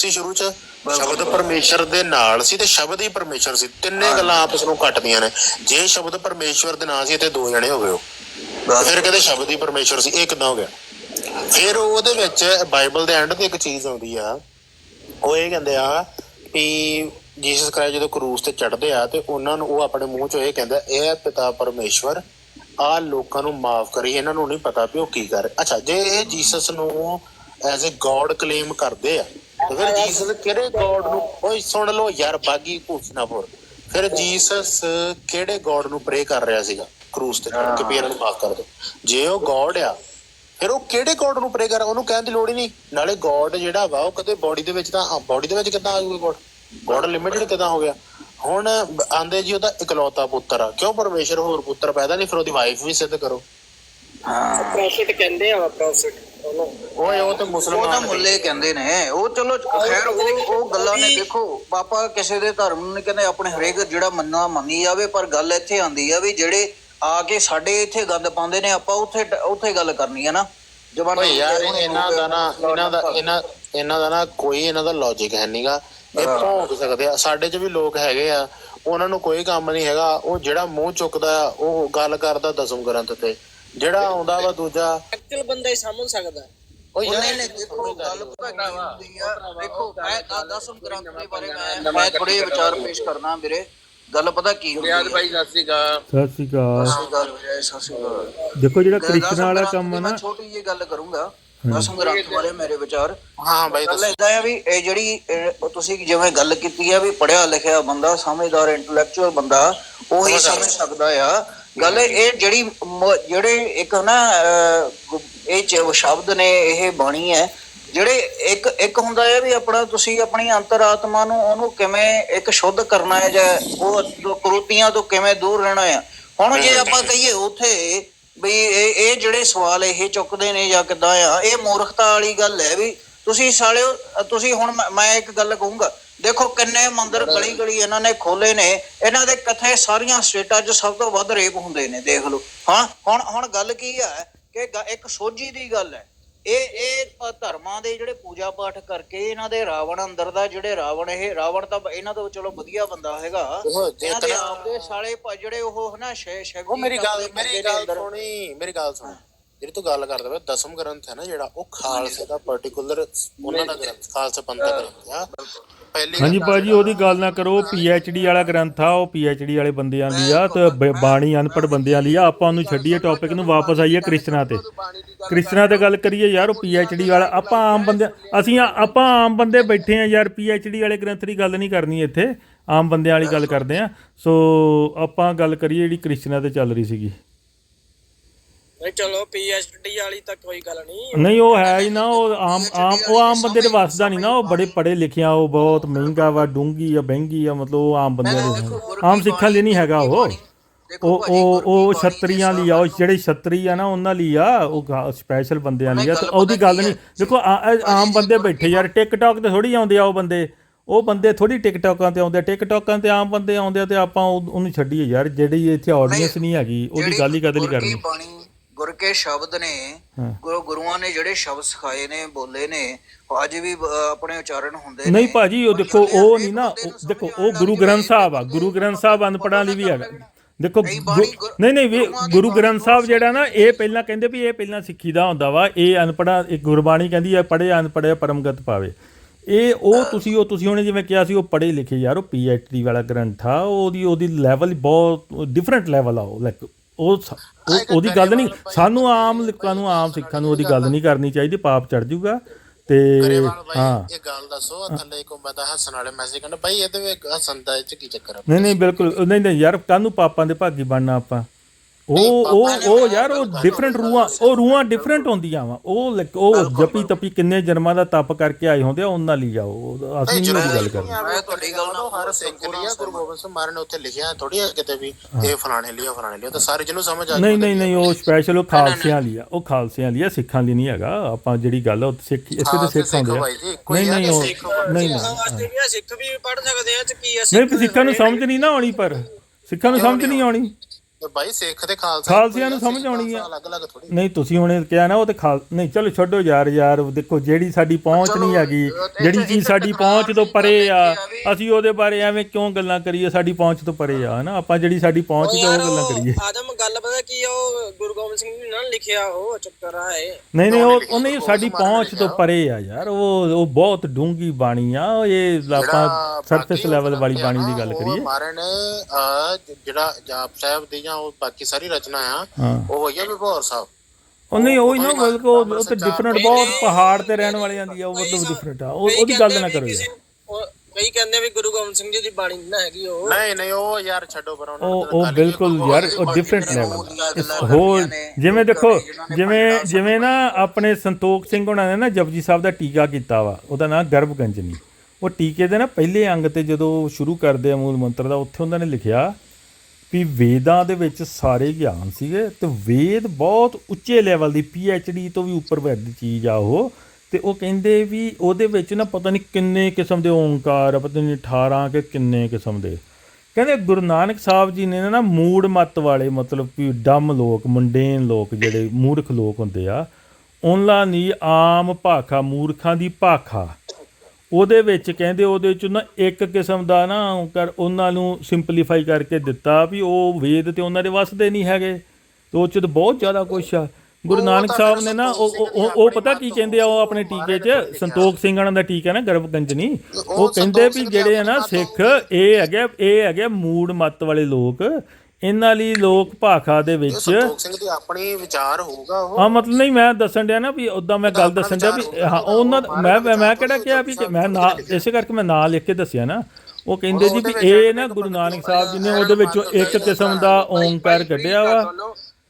ਸੀ ਸ਼ੁਰੂ ਚ? ਸ਼ਬਦ ਪਰਮੇਸ਼ਰ ਦੇ ਨਾਲ ਸੀ ਤੇ ਸ਼ਬਦ ਹੀ ਪਰਮੇਸ਼ਰ ਸੀ। ਤਿੰਨੇ ਗੱਲਾਂ ਆਪਸ ਨੂੰ ਕੱਟਦੀਆਂ ਨੇ। ਜੇ ਸ਼ਬਦ ਪਰਮੇਸ਼ਰ ਦੇ ਨਾਲ ਸੀ ਤੇ ਦੋ ਜਣੇ ਹੋ ਗਏ ਉਹ। ਬਸ। ਫਿਰ ਕਹਿੰਦੇ ਸ਼ਬਦ ਹੀ ਪਰਮੇਸ਼ਰ ਸੀ ਇਹ ਕਿੱਦਾਂ ਹੋ ਗਿਆ। ਫਿਰ ਉਹਦੇ ਵਿੱਚ ਬਾਈਬਲ ਦੇ ਐਂਡ ਤੇ ਇੱਕ ਚੀਜ਼ ਆਉਂਦੀ ਆ। ਉਹ ਇਹ ਕਹਿੰਦੇ ਆ ਵੀ ਜੀਸਸ ਕ੍ਰਾਈਸਟ ਜਦੋਂ ਕਰੂਸ ਤੇ ਚੜ੍ਹਦੇ ਆ ਤੇ ਉਹਨਾਂ ਨੂੰ ਉਹ ਆਪਣੇ ਮੂੰਹ ਚੋਂ ਇਹ ਕਹਿੰਦਾ ਇਹ ਹੈ ਪਿਤਾ ਪਰਮੇਸ਼ਵਰ ਆ ਲੋਕਾਂ ਨੂੰ ਮਾਫ ਕਰੀ ਇਹਨਾਂ ਨੂੰ ਨਹੀਂ ਪਤਾ ਵੀ ਉਹ ਕੀ ਕਰ ਅੱਛਾ ਜੇ ਇਹ ਜੀਸਸ ਨੂੰ ਐਜ਼ ਅ ਗੋਡ ਕਲੇਮ ਕਰਦੇ ਆ ਫਿਰ ਜੀਸਸ ਕਿਹੜੇ ਗੋਡ ਨੂੰ ਓਏ ਸੁਣ ਲਓ ਯਾਰ ਬਾਗੀ ਭੂਸਨਾਪੁਰ ਫਿਰ ਜੀਸਸ ਕਿਹੜੇ ਗੋਡ ਨੂੰ ਪ੍ਰੇ ਕਰ ਰਿਹਾ ਸੀਗਾ? ਕਰੂਸ ਤੇ ਕੇ ਇਹਨਾਂ ਨੂੰ ਮਾਫ ਕਰ ਦਿਓ। ਜੇ ਉਹ ਗੋਡ ਆ ਫਿਰ ਉਹ ਕਿਹੜੇ ਗੋਡ ਨੂੰ ਪ੍ਰੇ ਕਰ ਉਹਨੂੰ ਕਹਿਣ ਦੀ ਲੋੜ ਹੀ ਨਹੀਂ। ਨਾਲੇ ਗੋਡ ਜਿਹੜਾ ਵਾ ਉਹ ਕਦੇ ਬੋਡੀ ਦੇ ਵਿੱਚ ਤਾਂ ਬੋਡੀ ਦੇ ਵਿੱਚ ਕਿੱਦਾਂ ਆ ਜਾਊਗਾ ਗੋਡ? ਗੋਡ ਲਿਮਿਟਡ ਕਿੱਦਾਂ ਹੋ ਗਿਆ? ਹੁਣ ਆਂਦੇ ਜੀ ਉਹਦਾ ਇਕਲੌਤਾ ਪੁੱਤਰ ਆ। ਕਿਉਂ ਪਰਮੇਸ਼ਰ ਹੋਰ ਪੁੱਤਰ ਪੈਦਾ ਨਹੀਂ ਫਿਰ ਉਹਦੀ ਵਾਈਫ ਵੀ ਸਿੱਧ ਕਰੋ। ਹਾਂ। ਪ੍ਰੋਫਿਟ ਕਹਿੰਦੇ ਆ ਪ੍ਰੋਫਿਟ ਓਏ ਉਹ ਤਾਂ ਉਹ ਤਾਂ ਮੁਸਲਮਾਨ ਮੁੱਲੇ ਕਹਿੰਦੇ ਨੇ। ਉਹ ਚਲੋ ਖੈਰ ਉਹ ਉਹ ਗੱਲਾਂ ਨੇ ਦੇਖੋ ਪਾਪਾ ਕਿਸੇ ਦੇ ਧਰਮ ਨੂੰ ਨਹੀਂ ਕਹਿੰਦੇ ਆਪਣੇ ਹਰੇਕ ਜਿਹੜਾ ਮੰਨਣਾ ਮੰਨੀ ਜਾਵੇ ਪਰ ਗੱਲ ਇੱਥੇ ਆਂਦੀ ਆ ਵੀ ਜਿਹੜੇ ਆ ਕੇ ਸਾਡੇ ਇੱਥੇ ਗੰਦ ਪਾਉਂਦੇ ਨੇ ਆਪਾਂ ਉੱਥੇ ਉੱਥੇ ਗੱਲ ਕਰਨੀ ਹੈ ਨਾ। ਜਵਾਨ ਓਏ ਯਾਰ ਇਹਨਾਂ ਦਾ ਨਾ ਇਹਨਾਂ ਦਾ ਇਹਨਾਂ ਇਹਨਾਂ ਦਾ ਨਾ ਕੋਈ ਇਹਨਾਂ ਦਾ ਲੌਜੀਕ ਹੈ ਨਹੀਂਗਾ ਇਹ ਭੌਂਕ ਸਕਦੇ ਆ। ਸਾਡੇ 'ਚ ਵੀ ਲੋਕ ਹੈਗੇ ਆ। ਉਹਨਾਂ ਨੂੰ ਕੋਈ ਕੰਮ ਨਹੀਂ ਹੈਗਾ। ਉਹ ਜਿਹੜਾ ਮੂੰਹ ਚੁੱਕਦਾ ਆ, ਉਹ ਗੱਲ ਕਰਦਾ ਦਸਮ ਗ੍ਰੰਥ ਤੇ। ਜਿਹੜਾ ਆਉਂਦਾ ਵਾ ਦੂਜਾ। ਐਕਚੁਅਲ ਬੰਦਾ ਹੀ ਸਮਝ ਸਕਦਾ। ਉਹ ਯਾਰ ਨਹੀਂ ਨਹੀਂ ਦੇਖੋ ਗੱਲ ਪਤਾ ਕੀ ਹੁੰਦੀ ਆ। ਦੇਖੋ ਮੈਂ ਆ ਦਸਮ ਗ੍ਰੰਥ ਦੇ ਬਾਰੇ ਮੈਂ ਮੈਂ ਥੋੜੇ ਵਿਚਾਰ ਪੇਸ਼ ਕਰਨਾ ਵੀਰੇ। ਗੱਲ ਪਤਾ ਕੀ ਹੁੰਦੀ ਹੈ ਭਾਈ ਸਤਿ ਸ਼੍ਰੀ ਅਕਾਲ। ਸਤਿ ਸ਼੍ਰੀ ਅਕਾਲ। ਹੈ ਸਤਿ ਸ਼੍ਰੀ ਅਕਾਲ। ਦੇਖੋ ਜਿਹੜਾ ਕ੍ਰਿਸ਼ਨ ਵਾਲਾ ਕੰਮ ਹੈ ਮੈਂ ਨਾ। ਛੋਟੀ ਜਿਹੀ ਗੱਲ ਕਰੂੰਗਾ। ਦਸਮ ਗ੍ਰੰਥ ਬਾਰੇ ਮੇਰੇ ਵਿਚਾਰ। ਹਾਂ ਭਾਈ ਏਦਾਂ ਆ ਵੀ ਇਹ ਜਿਹੜੀ ਤੁਸੀਂ ਜਿਵੇਂ ਗੱਲ ਕੀਤੀ ਆ ਵੀ ਪੜਿਆ ਲਿਖਿਆ ਬੰਦਾ ਸਮਝਦਾਰ ਇੰਟੈਲੈਕਚੁਅਲ ਬੰਦਾ ਉਹੀ ਸਮਝ ਸਕਦਾ ਆ। ਗੱਲ ਇਹ ਜਿਹੜੀ ਜਿਹੜੇ ਇੱਕ ਨਾ ਇਹ ਚ ਸ਼ਬਦ ਨੇ ਇਹ ਬਾਣੀ ਹੈ ਜਿਹੜੇ ਇੱਕ ਇੱਕ ਹੁੰਦਾ ਹੈ ਵੀ ਆਪਣਾ ਤੁਸੀਂ ਆਪਣੀ ਅੰਤਰਾਤਮਾ ਨੂੰ ਉਹਨੂੰ ਕਿਵੇਂ ਇੱਕ ਸ਼ੁੱਧ ਕਰਨਾ ਹੈ ਜਾਂ ਉਹ ਕਰੂਤੀਆਂ ਤੋਂ ਕਿਵੇਂ ਦੂਰ ਰਹਿਣਾ ਆ ਹੁਣ ਜੇ ਆਪਾਂ ਕਹੀਏ ਉਥੇ ਵੀ ਇਹ ਇਹ ਜਿਹੜੇ ਸਵਾਲ ਇਹ ਚੁੱਕਦੇ ਨੇ ਜਾਂ ਕਿੱਦਾਂ ਆ ਇਹ ਮੂਰਖਤਾ ਵਾਲੀ ਗੱਲ ਹੈ ਵੀ ਤੁਸੀਂ ਸਾਲਿਓ ਤੁਸੀਂ ਹੁਣ ਮੈਂ ਇੱਕ ਗੱਲ ਕਹੂੰਗਾ ਦੇਖੋ ਕਿੰਨੇ ਮੰਦਰ ਗਲੀ ਗਲੀ ਇਹਨਾਂ ਨੇ ਖੋਲੇ ਨੇ ਇਹਨਾਂ ਦੇ ਕਿੱਥੇ ਸਾਰੀਆਂ ਸਟੇਟਾਂ 'ਚ ਸਭ ਤੋਂ ਵੱਧ ਰੇਪ ਹੁੰਦੇ ਨੇ ਦੇਖ ਲਓ। ਹਾਂ ਹੁਣ ਹੁਣ ਗੱਲ ਕੀ ਹੈ ਕਿ ਇੱਕ ਸੋਝੀ ਦੀ ਗੱਲ ਹੈ। ਇਹ ਇਹ ਧਰਮਾਂ ਦੇ ਜਿਹੜੇ ਪੂਜਾ ਪਾਠ ਕਰਕੇ ਇਹਨਾਂ ਦੇ ਰਾਵਣ ਅੰਦਰ ਦਾ ਜਿਹੜੇ ਰਾਵਣ ਇਹ ਰਾਵਣ ਤਾਂ ਇਹਨਾਂ ਤੋਂ ਚਲੋ ਵਧੀਆ ਬੰਦਾ ਹੈਗਾ। ਇਹਨਾਂ ਦੇ ਆਪਦੇ ਸਾਲੇ ਜਿਹੜੇ ਉਹ ਹਨਾ ਸ਼ੈ ਸ਼ਿਵ ਉਹ ਮੇਰੀ ਗੱਲ ਮੇਰੀ ਗੱਲ। ਸੁਣੀ ਮੇਰੀ ਗੱਲ ਸੁਣ। ਜਿਹੜੀ ਤੂੰ ਗੱਲ ਕਰਦਾ ਵੇ ਦਸਮ ਗ੍ਰੰਥ ਹੈ ਨਾ ਜਿਹੜਾ ਉਹ ਖਾਲਸੇ ਦਾ ਪਾਰਟਿਕੂਲਰ ਉਹਨਾਂ ਦਾ ਗ੍ਰੰਥ ਖਾਲਸਾ ਪੰਥ ਦਾ ਗ੍ਰੰਥ ਆ। ਪਹਿਲੀ ਹਾਂਜੀ ਬਾਜੀ ਉਹਦੀ ਗੱਲ ਨਾ ਕਰੋ ਡੀ ਵਾਲਾ ਗ੍ਰੰਥ ਆ ਉਹ ਡੀ ਵਾਲੇ ਬੰਦਿਆਂ ਲਈ ਆ ਤੇ ਬ- ਬਾਣੀ ਅਨਪੜ ਬੰਦਿਆਂ ਲਈ ਆ ਆਪਾਂ ਉਹਨੂੰ ਛੱਡੀਏ ਟੌਪਿਕ ਨੂੰ ਵਾਪਸ ਆਈਏ ਕ੍ਰਿਸਚਨਾਂ ਤੇ। ਕ੍ਰਿਸਚਨਾਂ ਤੇ ਗੱਲ ਕਰੀਏ ਯਾਰ ਉਹ ਡੀ ਵਾਲਾ ਆਪਾਂ ਆਮ ਬੰਦੇ ਅਸੀਂ ਆ- ਆਪਾਂ ਆਮ ਬੰਦੇ ਬੈਠੇ ਆ ਯਾਰ ਡੀ ਵਾਲੇ ਗ੍ਰੰਥ ਦੀ ਗੱਲ ਨਹੀਂ ਕਰਨੀ ਇੱਥੇ ਆਮ ਬੰਦਿਆਂ ਵਾਲੀ ਗੱਲ ਕਰਦੇ ਆ। ਸੋ ਆਪਾਂ ਗੱਲ ਕਰੀਏ ਜਿਹੜੀ ਕ੍ਰਿਸਚਨਾਂ ਤੇ ਚੱਲ ਰਹੀ ਸੀਗੀ। ਨਹੀਂ ਚਲੋ ਪੀਐਚਡੀ ਵਾਲੀ ਤਾਂ ਕੋਈ ਗੱਲ ਨਹੀਂ। ਨਹੀਂ ਉਹ ਹੈ ਹੀ ਨਾ ਉਹ ਆਮ ਆਮ ਉਹ ਆਮ ਬੰਦੇ ਦੇ ਵਸਦਾ ਨਹੀਂ ਨਾ ਉਹ ਬੜੇ ਪੜੇ ਲਿਖਿਆ ਉਹ ਬਹੁਤ ਮਹਿੰਗਾ ਵਾ ਡੂੰਗੀ ਆ ਮਹਿੰਗੀ ਆ ਮਤਲਬ ਉਹ ਆਮ ਬੰਦਿਆਂ ਦੇ ਆਮ ਸਿੱਖਾਂ ਲਈ ਨਹੀਂ ਹੈਗਾ ਉਹ। ਉਹ ਉਹ ਉਹ ਛਤਰੀਆਂ ਲਈ ਆ ਉਹ ਜਿਹੜੇ ਛਤਰੀ ਆ ਨਾ ਉਹਨਾਂ ਲਈ ਆ ਉਹ ਸਪੈਸ਼ਲ ਬੰਦਿਆਂ ਲਈ ਆ ਤੇ ਉਹਦੀ ਗੱਲ ਨਹੀਂ। ਦੇਖੋ ਆਮ ਬੰਦੇ ਬੈਠੇ ਯਾਰ ਟਿਕਟੌਕ ਤੇ ਥੋੜੀ ਆਉਂਦੇ ਆ ਉਹ ਬੰਦੇ। ਉਹ ਬੰਦੇ ਥੋੜੀ ਟਿਕਟੌਕਾਂ ਤੇ ਆਉਂਦੇ ਆ ਟਿਕਟੌਕਾਂ ਤੇ ਆਮ ਬੰਦੇ ਆਉਂਦੇ ਆ ਤੇ ਆਪਾਂ ਉਹ- ਉਹਨੂੰ ਛੱਡੀਏ ਯਾਰ ਜਿਹੜੀ ਇੱਥੇ ਆਡੀਅנס ਨਹੀਂ ਹੈਗੀ ਉਹਦੀ ਗੱਲ ਹੀ ਕਦੇ ਨਹੀਂ ਕਰਨੀ। ਗੁਰ ਕੇ ਸ਼ਬਦ ਨੇ। ਗੁਰੂ ਗੁਰੂਆਂ ਨੇ ਜਿਹੜੇ ਸ਼ਬਦ ਸਿਖਾਏ ਨੇ ਬੋਲੇ ਨੇ ਉਹ ਅੱਜ ਵੀ ਆਪਣੇ ਉਚਾਰਨ ਹੁੰਦੇ ਨੇ। ਨਹੀਂ ਭਾਜੀ ਉਹ ਦੇਖੋ ਉਹ ਨਹੀਂ ਨਾ ਦੇਖੋ ਉਹ ਗੁਰੂ ਗ੍ਰੰਥ ਸਾਹਿਬ ਆ ਗੁਰੂ ਗ੍ਰੰਥ ਸਾਹਿਬ ਅਨਪੜਾਂ ਲਈ ਵੀ ਹੈਗਾ। ਦੇਖੋ ਨਹੀਂ ਨਹੀਂ ਵੀ ਗੁਰੂ ਗ੍ਰੰਥ ਸਾਹਿਬ ਜਿਹੜਾ ਨਾ ਇਹ ਪਹਿਲਾਂ ਕਹਿੰਦੇ ਵੀ ਇਹ ਪਹਿਲਾਂ ਸਿੱਖੀ ਦਾ ਹੁੰਦਾ ਵਾ ਇਹ ਅਨਪੜਾ ਇਹ ਗੁਰਬਾਣੀ ਕਹਿੰਦੀ ਹੈ ਪੜ੍ਹੇ ਅਨਪੜ੍ਹੇ ਪਰਮਗਤ ਪਾਵੇ ਇਹ ਉਹ ਤੁਸੀਂ ਉਹ ਤੁਸੀਂ ਉਹਨੇ ਜਿਵੇਂ ਕਿਹਾ ਸੀ ਉਹ ਪੜ੍ਹੇ ਲਿਖੇ ਯਾਰ ਉਹ ਡੀ ਵਾਲਾ ਗ੍ਰੰਥ ਆ ਉਹਦੀ ਉਹਦੀ ਲੈਵਲ ਬਹੁਤ ਡਿਫਰੈਂਟ ਲੈਵਲ ਆ ਉਹ ਲਾਈਕ ਉਹ ਸ- ਉਹ- ਉਹਦੀ ਗੱਲ ਨਹੀਂ ਸਾਨੂੰ ਆਮ ਲੋਕਾਂ ਨੂੰ ਆਮ ਸਿੱਖਾਂ ਨੂੰ ਉਹਦੀ ਗੱਲ ਨਹੀਂ ਕਰਨੀ ਚਾਹੀਦੀ ਪਾਪ ਚੜ ਜਾਊਗਾ ਤੇ ਹਾਂ। ਇਹ ਗੱਲ ਦੱਸੋ ਆਹ ਥੱਲੇ ਕੋ ਮੈਂ ਤਾਂ ਹੱਸਣ ਵਾਲੇ ਮੈਸੇਜ ਕਰਨਾ ਭਾਈ ਇਹਦੇ ਵਿੱਚ ਹੱਸਣ ਦਾ ਇਹ ਚ ਕੀ ਚੱਕਰ ਆ? ਨਹੀਂ ਨਹੀਂ ਬਿਲਕੁਲ। ਨਹੀਂ ਨਹੀਂ ਯਾਰ ਕਾਹਨੂੰ ਪਾਪਾਂ ਦੇ ਭਾਗੀ ਬਣਨਾ ਆਪਾਂ। ਉਹ ਉਹ ਉਹ ਯਾਰ ਉਹ ਡਿਫਰੈਂਟ ਰੂਹਾਂ ਉਹ ਰੂਹਾਂ ਡਿਫਰੈਂਟ ਹੁੰਦੀਆਂ ਵਾ। ਉਹ ਉਹ ਜਪੀ ਤਪੀ ਕਿੰਨੇ ਜਨਮਾਂ ਦਾ ਤਪ ਕਰਕੇ ਆਏ ਹੁੰਦੇ ਆ ਉਹਨਾਂ ਲਈ ਜਾਓ। ਅਸੀਂ ਨਹੀਂ ਉਹਦੀ ਗੱਲ ਕਰਦੇ। ਮੈਂ ਤੁਹਾਡੀ ਗੱਲ ਨਾਲ ਹਰ ਸਿੱਖ ਲਈ ਆ ਗੁਰੂ ਗੋਬਿੰਦ ਸਿੰਘ ਮਹਾਰਾਜ ਨੇ ਉੱਥੇ ਲਿਖਿਆ ਥੋੜੀ ਆ ਕਿਤੇ ਵੀ ਇਹ ਫਲਾਣੇ ਲਈ ਆ ਫਲਾਣੇ ਲਈ ਤਾਂ ਸਾਰੇ ਜਿਹਨੂੰ ਸਮਝ ਆ ਨਹੀਂ ਨਹੀਂ ਨਹੀਂ ਉਹ ਸਪੈਸ਼ਲ ਉਹ ਖਾਲਸਿਆਂ ਲਈ ਆ ਉਹ ਖਾਲਸਿਆਂ ਲਈ ਆ ਸਿੱਖਾਂ ਲਈ ਨਹੀਂ ਹੈਗਾ। ਆਪਾਂ ਜਿਹੜੀ ਗੱਲ ਆ ਉਹ ਸਿੱਖ ਇੱਥੇ ਤੇ ਸਿੱਖ ਹੁੰਦੇ ਆ। ਨਹੀਂ ਨਹੀਂ ਉਹ ਨਹੀਂ ਨਹੀਂ। ਸਿੱਖ ਵੀ ਪੜ ਸਕਦੇ ਆ ਤੇ ਕੀ ਅਸੀਂ ਨਹੀਂ ਸਿੱਖਾਂ ਨੂੰ ਸਮਝ ਨਹੀਂ ਨਾ ਆਉਣੀ ਪਰ। ਸਿੱਖਾਂ ਨੂੰ ਸਮਝ ਨਹੀਂ ਆਉਣੀ। ਬਾਈ ਸਿੱਖ ਤੇ ਖਾਲਸਾ ਖਾਲਸਿਆਂ ਨੂੰ ਸਮਝ ਆਉਣੀ ਆ। ਅਲੱਗ ਅਲੱਗ ਥੋੜੀ ਨਹੀਂ ਤੁਸੀਂ ਹੁਣੇ ਕਿਹਾ ਨਾ ਉਹ ਤੇ ਖਾਲ ਨਹੀਂ ਚਲੋ ਛੱਡੋ ਯਾਰ ਯਾਰ ਦੇਖੋ ਜਿਹੜੀ ਸਾਡੀ ਪਹੁੰਚ ਨਹੀਂ ਹੈਗੀ ਜਿਹੜੀ ਚੀਜ਼ ਸਾਡੀ ਪਹੁੰਚ ਤੋਂ ਪਰੇ ਆ ਅਸੀਂ ਉਹਦੇ ਬਾਰੇ ਐਵੇਂ ਕਿਉਂ ਗੱਲਾਂ ਕਰੀਏ ਸਾਡੀ ਪਹੁੰਚ ਤੋਂ ਪਰੇ ਆ ਹਨਾ? ਆਪਾਂ ਜਿਹੜੀ ਸਾਡੀ ਪਹੁੰਚ ਤੇ ਉਹ ਗੱਲਾਂ ਕਰੀਏ। ਆਦਮ ਗੱਲ ਪਤਾ ਕੀ ਆ, ਉਹ ਗੁਰੂ ਗੋਬਿੰਦ ਸਿੰਘ ਜੀ ਨੇ ਨਾ ਲਿਖਿਆ ਉਹ ਚੱਕਰ ਆ ਇਹ। ਨਹੀਂ ਨਹੀਂ ਉਹ ਉਹ ਨਹੀਂ ਸਾਡੀ ਪਹੁੰਚ ਤੋਂ ਪਰੇ ਆ ਯਾਰ ਉਹ ਉਹ ਬਹੁਤ ਡੂੰਗੀ ਬਾਣੀ ਆ ਇਹ ਆਪਾਂ ਸਰਫੇਸ ਲੈਵਲ ਵਾਲੀ ਬਾਣੀ ਦੀ ਗੱਲ ਕਰੀਏ। ਮਾਰੇ ਨੇ ਜਿਹੜਾ ਜਾਪ ਸਾਹਿਬ ਦੀ ਜਾਂ ਉਹ ਬਾਕੀ ਸਾਰੀ ਰਚਨਾ ਆ ਉਹ ਹੋਈ ਆ ਵਿਭੋਰ ਸਾਹਿਬ। ਉਹ ਨਹੀਂ ਉਹ ਹੀ ਨਾ ਬਲਕਿ ਉਹ ਉਹ ਤੇ ਡਿਫਰੈਂਟ ਬਹੁਤ ਪਹਾੜ ਤੇ ਰਹਿਣ ਵਾਲਿਆਂ ਦੀ ਆ ਉਹ ਮਤਲਬ ਡਿਫਰੈਂਟ ਆ। ਉਹ ਉਹਦੀ ਗੱਲ ਨਾ ਕਰੋ ਯਾਰ। ਉਹ ਕਈ ਕਹਿੰਦੇ ਆ ਵੀ ਗੁਰੂ ਗੋਬਿੰਦ ਸਿੰਘ ਜੀ ਦੀ ਬਾਣੀ ਨਹੀਂ ਨਾ ਹੈਗੀ ਉਹ। ਨਹੀਂ ਨਹੀਂ ਉਹ ਯਾਰ ਛੱਡੋ ਪਰ ਉਹਨਾਂ ਉਹ ਉਹ ਬਿਲਕੁਲ ਯਾਰ ਉਹ ਡਿਫਰੈਂਟ ਲੈਵਲ ਹੋਰ ਜਿਵੇਂ ਦੇਖੋ ਜਿਵੇਂ ਜਿਵੇਂ ਨਾ ਆਪਣੇ ਸੰਤੋਖ ਸਿੰਘ ਹੁਣਾਂ ਨੇ ਨਾ ਜਪਜੀ ਸਾਹਿਬ ਦਾ ਟੀਕਾ ਕੀਤਾ ਵਾ ਉਹਦਾ ਨਾਮ ਗਰਭਗੰਜਨੀ। ਉਹ ਟੀਕੇ ਦੇ ਨਾ ਪਹਿਲੇ ਅੰਗ ਤੇ ਜਦੋਂ ਸ਼ੁਰੂ ਕਰਦੇ ਆ ਮੂਲ ਮੰਤਰ ਦਾ ਉੱਥੇ ਉਹਨਾਂ ਨੇ ਲਿਖਿਆ ਵੀ ਵੇਦਾਂ ਦੇ ਵਿੱਚ ਸਾਰੇ ਗਿਆਨ ਸੀਗੇ ਤੇ ਵੇਦ ਬਹੁਤ ਉੱਚੇ ਲੈਵਲ ਦੀ ਡੀ ਤੋਂ ਵੀ ਉੱਪਰ ਵੱਡੀ ਚੀਜ਼ ਆ ਉਹ। ਤੇ ਉਹ ਕਹਿੰਦੇ ਵੀ ਉਹਦੇ ਵਿੱਚ ਨਾ ਪਤਾ ਨਹੀਂ ਕਿੰਨੇ ਕਿਸਮ ਦੇ ਓੰਕਾਰ ਪਤਾ ਨਹੀਂ 18 ਕਿ ਕਿੰਨੇ ਕਿਸਮ ਦੇ। ਕਹਿੰਦੇ ਗੁਰੂ ਨਾਨਕ ਸਾਹਿਬ ਜੀ ਨੇ ਨਾ ਮੂੜ ਮੱਤ ਵਾਲੇ ਮਤਲਬ ਕਿ ਡਮ ਲੋਕ, ਮੁੰਡੇਨ ਲੋਕ ਜਿਹੜੇ ਮੂਰਖ ਲੋਕ ਹੁੰਦੇ ਆ, ਉਹਨਾਂ ਦੀ ਆਮ ਭਾਖਾ, ਮੂਰਖਾਂ ਦੀ ਭਾਖਾ ਉਹਦੇ ਵਿੱਚ ਕਹਿੰਦੇ ਉਹਦੇ ਵਿੱਚ ਨਾ ਇੱਕ ਕਿਸਮ ਦਾ ਨਾ ਕਰ ਉਹਨਾਂ ਨੂੰ ਸਿੰਪਲੀਫਾਈ ਕਰਕੇ ਦਿੱਤਾ ਵੀ ਉਹ ਵੇਦ ਤੇ ਉਹਨਾਂ ਦੇ ਵਸਦੇ ਨਹੀਂ ਹੈਗੇ। ਤੇ ਉਹ ਚ ਤਾਂ ਬਹੁਤ ਜ਼ਿਆਦਾ ਕੁਛ ਆ। ਗੁਰੂ ਨਾਨਕ ਸਾਹਿਬ ਨੇ ਨਾ ਉਹ ਉਹ- ਉਹ ਉਹ ਪਤਾ ਕੀ ਕਹਿੰਦੇ ਆ ਉਹ ਆਪਣੇ ਟੀਕੇ 'ਚ ਸੰਤੋਖ ਸਿੰਘ ਹਣਾ ਦਾ ਟੀਕਾ ਨਾ ਗਰਭਗੰਜਨੀ। ਉਹ ਕਹਿੰਦੇ ਵੀ ਜਿਹੜੇ ਆ ਨਾ ਸਿੱਖ ਇਹ ਹੈਗੇ ਇਹ ਹੈਗੇ ਮੂੜ ਮੱਤ ਵਾਲੇ ਲੋਕ। ਇਹਨਾਂ ਲਈ ਲੋਕ ਭਾਖਾ ਦੇ ਵਿੱਚ ਸੰਤੋਖ ਸਿੰਘ ਦੀ ਆਪਣੀ ਵਿਚਾਰ ਹੋਊਗਾ ਉਹ ਹਾਂ ਮਤਲਬ ਨਹੀਂ ਮੈਂ ਦੱਸਣ ਡਿਆ ਨਾ ਵੀ ਉਦਾਂ ਮੈਂ ਗੱਲ ਦੱਸਣ ਡਿਆ ਵੀ ਹਾਂ ਉਹਨਾਂ ਦਾ- ਮੈਂ ਮੈਂ- ਕਿਹੜਾ ਕਿਹਾ ਵੀ ਮੈਂ ਨਾ ਇਸੇ ਕਰਕੇ ਮੈਂ ਨਾਂ ਲਿਖ ਕੇ ਦੱਸਿਆ ਨਾ ਉਹ ਕਹਿੰਦੇ ਜੀ ਵੀ ਇਹ ਨਾ ਗੁਰੂ ਨਾਨਕ ਸਾਹਿਬ ਜੀ ਨੇ ਉਹਦੇ ਵਿੱਚੋਂ ਇੱਕ ਕਿਸਮ ਦਾ ਓੰਕਾਰ ਕੱਢਿਆ ਵਾ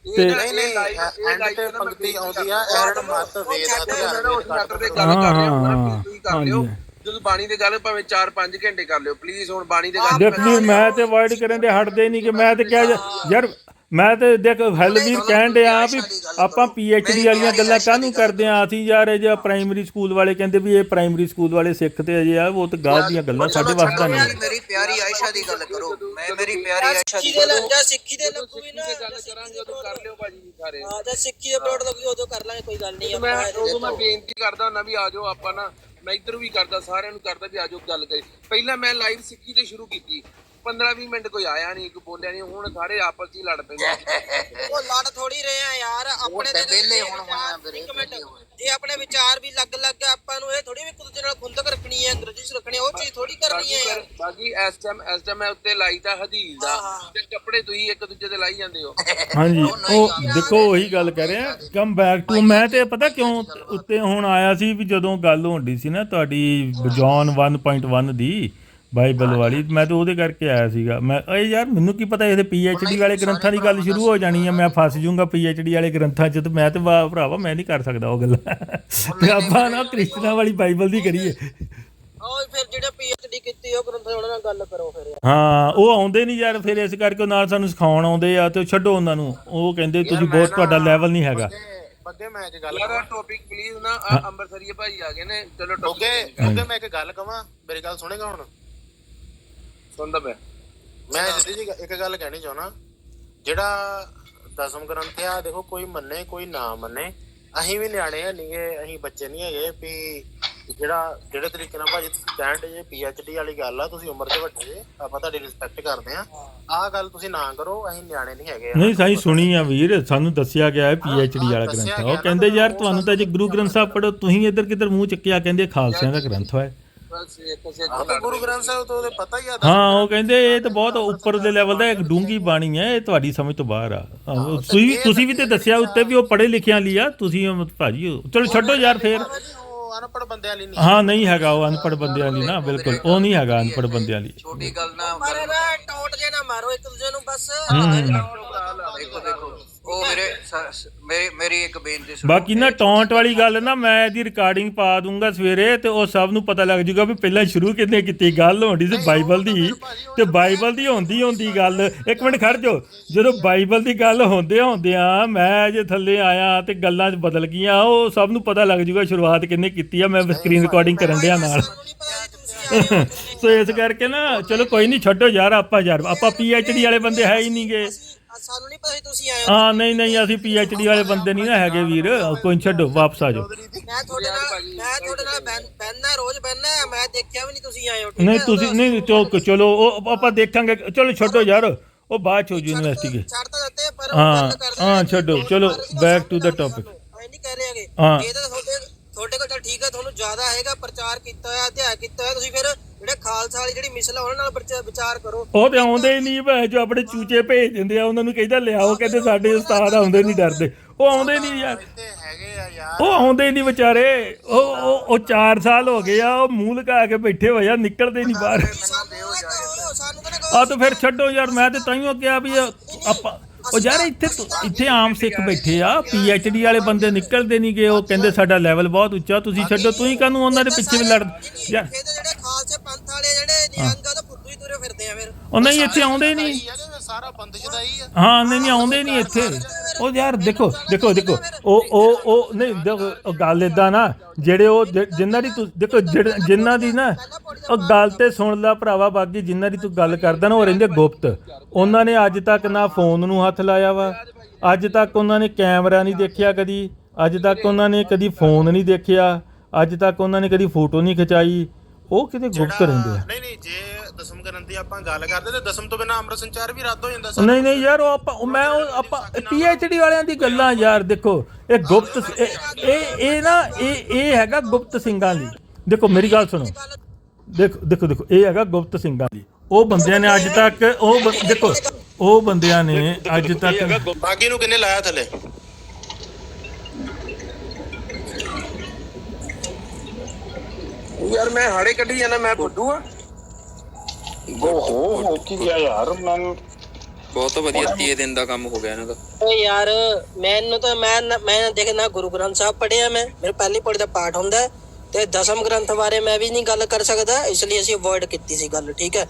ਤੇ ਨਹੀਂ ਨਹੀਂ ਐਂਡ ਤੇ ਪੰਕਤੀ ਆਉਂਦੀ ਆ ਐਰਣ ਮਤ ਵੇਦ ਹਥਿਆਰ ਵੇਦ ਕੱਟ ਤੇ ਗੱਲ ਕਰ ਰਹੇ ਹਾਂ, ਤੁਸੀਂ ਕਰ ਲਿਓ ਜਦੋਂ ਬਾਣੀ ਦੀ ਗੱਲ ਭਾਵੇਂ 4-5 ਘੰਟੇ ਕਰ ਲਿਓ ਪਲੀਜ਼ ਹੁਣ ਬਾਣੀ ਦੀ ਗੱਲ ਦੇਖ ਵੀਰ ਮੈਂ ਤੇ ਅਵਾਇਡ ਕਰਨ ਦੇ ਹਟਦੇ ਨਹੀਂ ਕਿ ਮੈਂ ਤੇ ਕਿਹਾ ਯਾਰ- ਮੈਂ ਤੇ ਦੇਖ ਹਲਵੀਰ ਕਹਿਣ ਡਿਆ ਵੀ ਆਪਾਂ ਡੀ ਵਾਲੀਆਂ ਗੱਲਾਂ ਕਾਹਨੂੰ ਕਰਦੇ ਆ? ਅਸੀਂ ਯਾਰ ਇਹ ਜਿਹੜਾ ਪ੍ਰਾਇਮਰੀ ਸਕੂਲ ਵਾਲੇ ਕਹਿੰਦੇ ਵੀ ਇਹ ਪ੍ਰਾਇਮਰੀ ਸਕੂਲ ਵਾਲੇ ਸਿੱਖ ਤੇ ਅਜੇ ਆ ਉਹ ਤਾਂ ਗਾਹ ਦੀਆਂ ਗੱਲਾਂ ਸਾਡੇ ਵਾਸਤੇ ਨਹੀਂ। ਮੇਰੀ- ਪਿਆਰੀ ਆਇਸ਼ਾ ਦੀ ਗੱਲ ਕਰੋ। ਮੈਂ ਮੇਰੀ ਪਿਆਰੀ ਆਇਸ਼ਾ ਦੀ ਸਿੱਖੀ ਦੇ ਲੱਗ ਜਾ ਸਿੱਖੀ ਦੇ ਲੱਗੂ ਵੀ ਨਾ ਗੱਲ ਕਰਾਂਗੇ ਉਦੋਂ ਕਰ ਲਿਓ ਭਾਜੀ ਸਾਰੇ। ਹਾਂ ਜੇ ਸਿੱਖੀ ਅਪਲੋਡ ਲੱਗੀ ਉਦੋਂ ਕਰ ਲਾਂਗੇ ਕੋਈ ਗੱਲ ਨਹੀਂ ਮੈਂ ਉਦੋਂ ਮੈਂ ਬੇਨਤੀ ਕਰਦਾ ਹੁੰਦਾ ਵੀ ਆਜੋ ਆਪਾਂ ਨਾ ਮੈਂ ਇੱਧਰ ਵੀ ਕਰਦਾ, ਸਾਰਿਆਂ ਨੂੰ ਕਰਦਾ ਵੀ ਆਜੋ ਗੱਲ ਕਰੀ। ਪਹਿਲਾਂ ਮੈਂ ਲਾਈਵ ਸਿੱਖੀ ਤੇ ਸ਼ੁਰੂ ਕੀਤੀ। 15-20 ਮਿੰਟ ਕੋਈ ਆਇਆ ਨਹੀਂ ਕੋਈ ਬੋਲਿਆ ਨਹੀਂ ਹੁਣ ਸਾਰੇ ਆਪਸ ਵਿੱਚ ਹੀ ਲੜ ਪੈਂਦੇ ਉਹ ਲੜ ਥੋੜੀ ਰਹੇ ਆ ਯਾਰ ਆਪਣੇ ਤੇ ਤੇ ਵਿਹਲੇ ਹੁਣ ਹੋਇਆ ਵੀਰੇ, ਜੇ ਆਪਣੇ ਵਿਚਾਰ ਵੀ ਲੱਗ ਲੱਗ ਆਪਾਂ ਨੂੰ ਇਹ ਥੋੜੀ ਵੀ ਇੱਕ ਦੂਜੇ ਨਾਲ ਖੁੰਦਕ ਰੱਖਣੀ ਹੈ ਗਰਜਿਸ਼ ਰੱਖਣੀ ਹੈ ਉਹ ਚੀਜ਼ ਥੋੜੀ ਕਰਨੀ ਹੈ ਯਾਰ। ਬਾਕੀ ਇਸ ਟਾਈਮ ਇਸ ਟਾਈਮ ਮੈਂ ਉੱਤੇ ਲਾਈਦਾ ਹਦੀਲ ਦਾ ਤੇ ਕੱਪੜੇ ਤੁਸੀਂ ਇੱਕ ਦੂਜੇ ਤੇ ਲਾਈ ਜਾਂਦੇ ਹੋ। ਹਾਂਜੀ ਉਹ ਦੇਖੋ ਉਹੀ ਗੱਲ ਕਰ ਰਿਹਾ ਕਮ ਬੈਕ ਟੂ ਮੈਂ ਤੇ ਪਤਾ ਕਿਉਂ ਉੱਤੇ ਹੁਣ ਆਇਆ ਸੀ ਵੀ ਜਦੋਂ ਗੱਲ ਹੁੰਦੀ ਸੀ ਨਾ ਤੁਹਾਡੀ ਜੌਨ 1.1 ਦੀ ਬਾਈਬਲ ਵਾਲੀ ਮੈਂ ਤਾਂ ਉਹਦੇ ਕਰਕੇ ਆਇਆ ਸੀਗਾ। ਮੈਂ ਏ ਯਾਰ ਮੈਨੂੰ ਕੀ ਪਤਾ ਇਹਦੇ ਡੀ ਵਾਲੇ ਗ੍ਰੰਥਾਂ ਦੀ ਗੱਲ ਸ਼ੁਰੂ ਹੋ ਜਾਣੀ ਹੈ ਮੈਂ ਫਸ ਜਾਊਂਗਾ ਡੀ ਵਾਲੇ ਗ੍ਰੰਥਾਂ 'ਚ ਤੇ ਮੈਂ ਤੇ ਵਾ- ਭਰਾਵਾ ਮੈਂ ਨਹੀਂ ਕਰ ਸਕਦਾ ਉਹ ਗੱਲਾਂ। ਤੇ ਆਪਾਂ ਨਾ ਕ੍ਰਿਸਚਨਾਂ ਵਾਲੀ ਬਾਈਬਲ ਦੀ ਕਰੀਏ। ਉਹ ਫਿਰ ਜਿਹੜੇ ਡੀ ਕੀਤੀ ਉਹ ਗ੍ਰੰਥ ਉਹਨਾਂ ਨਾਲ ਗੱਲ ਕਰੋ ਫਿਰ ਯਾਰ। ਹਾਂ ਉਹ ਆਉਂਦੇ ਨਹੀਂ ਯਾਰ ਫਿਰ ਇਸ ਕਰਕੇ ਨਾਲ ਸਾਨੂੰ ਸਿਖਾਉਣ ਆਉਂਦੇ ਆ ਤੇ ਛੱਡੋ ਉਹਨਾਂ ਨੂੰ। ਉਹ ਕਹਿੰਦੇ ਤੁਸੀਂ ਬਹੁਤ ਤੁਹਾਡਾ ਲੈਵਲ ਨਹੀਂ ਹੈਗਾ। ਬੱਗੇ ਮੈਂ ਇੱਕ ਗੱਲ ਯਾਰ ਟੌਪਿਕ ਪਲੀਜ਼ ਨਾ ਆਹ ਅੰਮ੍ਰਿਤਸਰੀਏ ਭਾਈ ਆ ਗਏ ਨੇ ਚਲੋ ਟੌਪਿਕ ਬੱਗੇ ਮੈਂ ਇੱਕ ਗੱਲ ਕਵਾਂ ਮੇਰੀ ਗੱਲ ਸੁਣੇਗਾ ਹੁਣ? ਸੁਣਦਾ ਮੈਂ ਮੈਂ ਸਿੱਧੀ ਜੀ ਇੱਕ ਗੱਲ ਕਹਿਣੀ ਚਾਹਣਾ ਜਿਹੜਾ ਦਸਮ ਗ੍ਰੰਥ ਆ ਦੇਖੋ ਕੋਈ ਮੰਨੇ ਕੋਈ ਨਾ ਮੰਨੇ ਅਸੀਂ ਵੀ ਨਿਆਣੇ ਆ ਨਹੀਂਗੇ ਅਸੀਂ ਬੱਚੇ ਨਹੀਂ ਹੈਗੇ ਵੀ ਜਿਹੜਾ ਜਿਹੜੇ ਤਰੀਕੇ ਨਾਲ ਭਾਜੀ ਤੁਸੀਂ ਦੇ ਜੇ ਡੀ ਵਾਲੀ ਗੱਲ ਆ ਤੁਸੀਂ ਉਮਰ ਦੇ ਵੱਡੇ ਜੇ ਆਪਾਂ ਤੁਹਾਡੀ ਰਿਸਪੈਕਟ ਕਰਦੇ ਆ। ਆਹ ਗੱਲ ਤੁਸੀਂ ਨਾ ਕਰੋ ਅਸੀਂ ਨਿਆਣੇ ਨਹੀਂ ਹੈਗੇ। ਨਹੀਂ ਸਾਈ ਸੁਣੀ ਆ ਵੀਰ ਸਾਨੂੰ ਦੱਸਿਆ ਗਿਆ ਹੈ ਡੀ ਵਾਲਾ ਗ੍ਰੰਥ। ਆ ਉਹ ਕਹਿੰਦੇ ਯਾਰ ਤੁਹਾਨੂੰ ਤਾਂ ਜੇ ਗੁਰੂ ਗ੍ਰੰਥ ਸਾਹਿਬ ਪੜੋ ਤੁਸੀਂ ਇੱਧਰ ਕਿੱਧਰ ਮੂੰਹ ਚੱਕਿਆ ਕਹਿੰਦੇ ਖਾਲਸਿਆਂ ਦਾ ਗ੍ਰੰਥ ਹੋਏ ਬਸ ਇੱਕ ਸੇ ਆਹ ਤਾਂ ਗੁਰੂ ਗ੍ਰੰਥ ਸਾਹਿਬ ਤੋਂ ਉਹਦੇ ਪਤਾ ਹੀ ਆ ਹਾਂ ਉਹ ਕਹਿੰਦੇ ਇਹ ਤਾਂ ਬਹੁਤ ਉੱਪਰ ਦੇ ਲੈਵਲ ਦਾ ਇੱਕ ਡੂੰਗੀ ਬਾਣੀ ਹੈ ਇਹ ਤੁਹਾਡੀ ਸਮਝ ਤੋਂ ਬਾਹਰ ਆ। ਆਹੋ, ਤੁਸੀਂ ਵੀ ਤੁਸੀਂ ਵੀ ਤੇ ਦੱਸਿਆ ਉੱਤੇ ਵੀ ਉਹ ਪੜ੍ਹੇ ਲਿਖਿਆਂ ਲਈ ਆ ਤੁਸੀਂ ਉਹ ਭਾਜੀ ਉਹ- ਚਲੋ ਛੱਡੋ ਯਾਰ ਫੇਰ। ਉਹ ਅਨਪੜ੍ਹ ਬੰਦਿਆਂ ਲਈ ਨਹੀਂ ਹਾਂ ਨਹੀਂ ਹੈਗਾ ਉਹ ਅਨਪੜ੍ਹ ਬੰਦਿਆਂ ਲਈ ਨਾ ਬਿਲਕੁਲ ਉਹ ਨਹੀਂ ਹੈਗਾ ਅਨਪੜ੍ਹ ਬੰਦਿਆਂ ਲਈ। ਛੋਟੀ ਗੱਲ ਨਾ ਮਾਰੇ ਨਾ ਟੌਟ ਜੇ ਨਾ ਮਾਰੋ ਇੱਕ ਦੂਜੇ ਨੂੰ ਬਸ। ਦੇਖੋ ਦੇਖੋ ਉਹ ਵੀਰੇ ਸ- ਸ- ਮੇਰੀ ਮੇਰੀ ਇੱਕ ਬੇਨਤੀ ਸੁਣੋ। ਬਾਕੀ ਨਾ ਟੌਂਟ ਵਾਲੀ ਗੱਲ ਨਾ ਮੈਂ ਇਹਦੀ ਰਿਕਾਰਡਿੰਗ ਪਾ ਦੂੰਗਾ ਸਵੇਰੇ ਤੇ ਉਹ ਸਭ ਨੂੰ ਪਤਾ ਲੱਗ ਜੂਗਾ ਵੀ ਪਹਿਲਾਂ ਸ਼ੁਰੂ ਕਿੰਨੇ ਕੀਤੀ ਗੱਲ ਹੋਣੀ ਸੀ ਬਾਈਬਲ ਦੀ ਤੇ ਬਾਈਬਲ ਦੀ ਹੁੰਦੀ ਹੁੰਦੀ ਗੱਲ। ਇੱਕ ਮਿੰਟ ਖੜ ਜਾਓ। ਜਦੋਂ ਬਾਈਬਲ ਦੀ ਗੱਲ ਹੁੰਦੇ ਹੁੰਦਿਆਂ ਮੈਂ ਜੇ ਥੱਲੇ ਆਇਆ ਤੇ ਗੱਲਾਂ 'ਚ ਬਦਲ ਗਈਆਂ ਉਹ ਸਭ ਨੂੰ ਪਤਾ ਲੱਗ ਜੂਗਾ ਸ਼ੁਰੂਆਤ ਕਿੰਨੇ ਕੀਤੀ ਆ ਮੈਂ ਸਕਰੀਨ ਰਿਕਾਰਡਿੰਗ ਕਰਨ ਡਿਆ ਨਾਲ। ਸੋ ਇਸ ਕਰਕੇ ਨਾ ਚਲੋ ਕੋਈ ਨਹੀਂ ਛੱਡੋ ਯਾਰ ਆਪਾਂ ਯਾਰ ਆਪਾਂ ਡੀ ਵਾਲੇ ਬੰਦੇ ਹੈ ਹੀ ਨਹੀਂਗੇ ਸਾਨੂੰ ਨਹੀਂ ਪਤਾ ਸੀ ਤੁਸੀਂ ਆਏ ਹੋ ਹਾਂ ਨਹੀਂ ਨਹੀਂ ਅਸੀਂ ਡੀ ਵਾਲੇ ਬੰਦੇ ਨਹੀਂ ਨਾ ਹੈਗੇ ਵੀਰ ਕੋਈ ਨੀ, ਛੱਡੋ ਵਾਪਸ ਆ ਜਾਓ ਮੈਂ ਤੁਹਾਡੇ ਨਾਲ ਮੈਂ ਤੁਹਾਡੇ ਨਾਲ ਬਹਿਨਾ ਰੋਜ਼ ਬਹਿਨਾ ਮੈਂ ਦੇਖਿਆ ਵੀ ਨਹੀਂ ਤੁਸੀਂ ਆਏ ਹੋ ਠੀਕ ਨਹੀਂ ਹੈ? ਤੁਸੀਂ ਨਹੀਂ ਚਲੋ ਚਲੋ ਉਹ ਆਪਾਂ ਦੇਖਾਂਗੇ ਚਲੋ ਛੱਡੋ ਯਾਰ ਉਹ ਬਾਅਦ ਚ ਹੋ ਜੂ ਇਨਵੈਸਟੀਗੇਟ ਛੱਡ ਤਾਂ ਦਿੱਤੇ ਪਰ ਉਹ ਹਾਂ, ਗੱਲ ਕਰਦੇ ਹਾਂ, ਨੇ, ਛੱਡੋ, ਦੋਨ ਚਲੋ, ਮਾਰੇ ਸੀ ਨਾ back to the ਸਾਨੂੰ, topic. ਸਾਨੂੰ, ਐਂ ਨਹੀਂ ਕਹਿ ਰਹੇ ਹੈਗੇ ਹਾਂ। ਇਹ ਤਾਂ ਤੁਹਾਡੇ ਤੁਹਾਡੇ ਕੋਲ ਤਾਂ ਠੀਕ ਹੈ ਤੁਹਾਨੂੰ ਜ਼ਿਆਦਾ ਹੈਗਾ ਪ੍ਰਚਾਰ ਕੀਤਾ ਹੋਇਆ ਅਧਿਆਇ ਕੀਤਾ ਹੋਇਆ ਤੁਸੀਂ ਫਿਰ ਜਿਹੜੇ ਖਾਲਸਾ ਵਾਲੀ ਜਿਹੜੀ ਮਿਸਲ ਆ ਉਹਨਾਂ ਨਾਲ ਵਿਚਾ- ਵਿਚਾਰ ਕਰੋ। ਉਹ ਤੇ ਆਉਂਦੇ ਹੀ ਨਹੀਂ ਭੈ ਜੋ ਆਪਣੇ ਚੂਚੇ ਭੇਜ ਦਿੰਦੇ ਆ ਉਹਨਾਂ ਨੂੰ ਕਹਿੰਦਾ ਲਿਆਓ ਕਹਿੰਦੇ ਸਾਡੇ ਉਸਤਾਦ ਆਉਂਦੇ ਨਹੀਂ ਡਰਦੇ। ਉਹ ਆਉਂਦੇ ਨਹੀਂ ਯਾਰ। ਤੇ ਹੈਗੇ ਆ ਯਾਰ। ਉਹ ਆਉਂਦੇ ਨਹੀਂ ਵਿਚਾਰੇ। ਉਹ ਉਹ ਉਹ 4 ਸਾਲ ਹੋ ਗਏ ਆ ਉਹ ਮੂੰਹ ਲਗਾ ਕੇ ਬੈਠੇ ਹੋਏ ਆ ਨਿਕਲਦੇ ਨਹੀਂ ਬਾਹਰ। ਸਾਨੂੰ ਨਾ ਕਹੋ ਸਾਨੂੰ ਕਹਿੰਦੇ ਕਹੋ ਆ ਤਾਂ ਫਿਰ ਛੱਡੋ ਯਾਰ ਮੈਂ ਤੇ ਤਾਈਓ ਕਿਹਾ ਵੀ ਇਹ ਆਪਾਂ ਉਹ ਯਾਰ ਇੱਥੇ ਇੱਥੇ ਆਮ ਸਿੱਖ ਬੈਠੇ ਆ ਡੀ ਵਾਲੇ ਬੰਦੇ ਨਿਕਲਦੇ ਨਹੀਂ ਗਏ ਉਹ ਕਹਿੰਦੇ ਸਾਡਾ ਲੈਵਲ ਬਹੁਤ ਉੱਚਾ ਤੁਸੀਂ ਛੱਡੋ ਤੁਸੀਂ ਕਾਹਨੂੰ ਉਹਨਾਂ ਦੇ ਪਿੱਛੇ ਵੀ ਲੜ ਯਾਰ। ਜਿਹੜੇ ਖਾਲਸੇ ਪੰਥ ਵਾਲੇ ਜਿਹੜੇ ਨਿਹੰਗ ਆ ਤਾਂ ਫੁੱਦੂ ਹੀ ਤੁਰੇ ਫਿਰਦੇ ਆ ਫਿਰ। ਉਹ ਨਹੀਂ ਇੱਥੇ ਆਉਂਦੇ ਨਹੀਂ ਸਾਰਾ ਬੰਦਸ਼ ਦਾ ਹੀ ਆ। ਹਾਂ ਨਹੀਂ ਨਹੀਂ ਆਉਂਦੇ ਨਹੀਂ ਇੱਥੇ। ਉਹ ਯਾਰ ਦੇਖੋ ਦੇਖੋ ਦੇਖੋ ਉਹ ਉਹ ਉਹ ਨਹੀਂ ਦੇਖੋ ਉਹ ਗੱਲ ਇਦਾਂ ਨਾ ਜਿਹੜੇ ਉਹ ਜਿ- ਜਿਨ੍ਹਾਂ ਦੀ ਤੂੰ ਦੇਖੋ ਜਿਨ੍ਹਾਂ ਦੀ ਨਾ ਉਹ ਗੱਲ ਤੇ ਸੁਣ ਲੈ ਭਰਾਵਾ ਬਾਕੀ ਜਿਨ੍ਹਾਂ ਦੀ ਤੂੰ ਗੱਲ ਕਰਦਾ ਨਾ ਉਹ ਰਹਿੰਦੇ ਗੁਪਤ। ਉਹਨਾਂ ਨੇ ਅੱਜ ਤੱਕ ਨਾ ਫੋਨ ਨੂੰ ਹੱਥ ਲਾਇਆ ਵਾ। ਅੱਜ ਤੱਕ ਉਹਨਾਂ ਨੇ ਕੈਮਰਾ ਨਹੀਂ ਦੇਖਿਆ ਕਦੀ। ਅੱਜ ਤੱਕ ਉਹਨਾਂ ਨੇ ਕਦੀ ਫੋਨ ਨਹੀਂ ਦੇਖਿਆ। ਅੱਜ ਤੱਕ ਉਹਨਾਂ ਨੇ ਕਦੀ ਫੋਟੋ ਨਹੀਂ ਖਿਚਾਈ। ਉਹ ਕਿਤੇ ਗੁਪਤ ਰਹਿੰਦੇ ਆ। ਨਹੀਂ ਨਹੀਂ ਜੇ ਦਸਮ ਕਰਨ ਦੀ ਆਪਾਂ ਗੱਲ ਕਰਦੇ ਤੇ ਦਸਮ ਤੋਂ ਬਿਨਾ ਅੰਮ੍ਰਿਤ ਸੰਚਾਰ ਵੀ ਰੱਦ ਹੋ ਜਾਂਦਾ ਸਰ ਨਹੀਂ ਨਹੀਂ ਯਾਰ ਉਹ ਆਪਾਂ ਉਹ ਮੈਂ ਉਹ ਆਪਾਂ ਡੀ ਵਾਲਿਆਂ ਦੀ ਗੱਲਾਂ ਯਾਰ ਦੇਖੋ ਇਹ ਗੁਪਤ ਇਹ ਇਹ ਨਾ ਇਹ ਇਹ ਹੈਗਾ ਗੁਪਤ ਸਿੰਘਾਂ ਲਈ ਦੇਖੋ ਮੇਰੀ ਗੱਲ ਸੁਣੋ। ਦੇਖੋ ਦੇਖੋ ਦੇਖੋ ਇਹ ਹੈਗਾ ਗੁਪਤ ਸਿੰਘਾਂ ਲਈ ਉਹ ਬੰਦਿਆਂ ਨੇ ਅੱਜ ਤੱਕ ਉਹ ਦੇਖੋ ਉਹ ਬੰਦਿਆਂ ਨੇ ਅੱਜ ਤੱਕ ਬਾਕੀ ਨੂੰ ਕਿੰਨੇ ਲਾਇਆ ਥੱਲੇ? ਯਾਰ ਮੈਂ ਹਾੜੇ ਕੱਢੀ ਜਾਣਾ ਮੈਂ ਫੁੱਦੂ ਆ। ਓਹੋ ਹੋ ਕੀ ਗਿਆ ਯਾਰ ਮੈਂ ਬਹੁਤ ਵਧੀਆ 30 ਦਿਨ ਦਾ ਕੰਮ ਹੋ ਗਿਆ ਇਹਨਾਂ ਦਾ। ਓਏ ਯਾਰ ਮੈਨੂੰ ਤਾਂ ਮੈਂ ਨਾ- ਮੈਂ ਦੇਖ ਨਾ ਗੁਰੂ ਗ੍ਰੰਥ ਸਾਹਿਬ ਪੜਿਆ ਮੈਂ। ਮੇਰੇ ਪਹਿਲੀ ਪੌੜੀ ਦਾ ਪਾਠ ਹੁੰਦਾ ਹੈ, ਤੇ ਦਸਮ ਗ੍ਰੰਥ ਬਾਰੇ ਮੈਂ ਵੀ ਨਹੀਂ ਗੱਲ ਕਰ ਸਕਦਾ ਇਸ ਲਈ ਅਸੀਂ ਅਵੋਇਡ ਕੀਤੀ ਸੀ ਗੱਲ ਠੀਕ ਹੈ।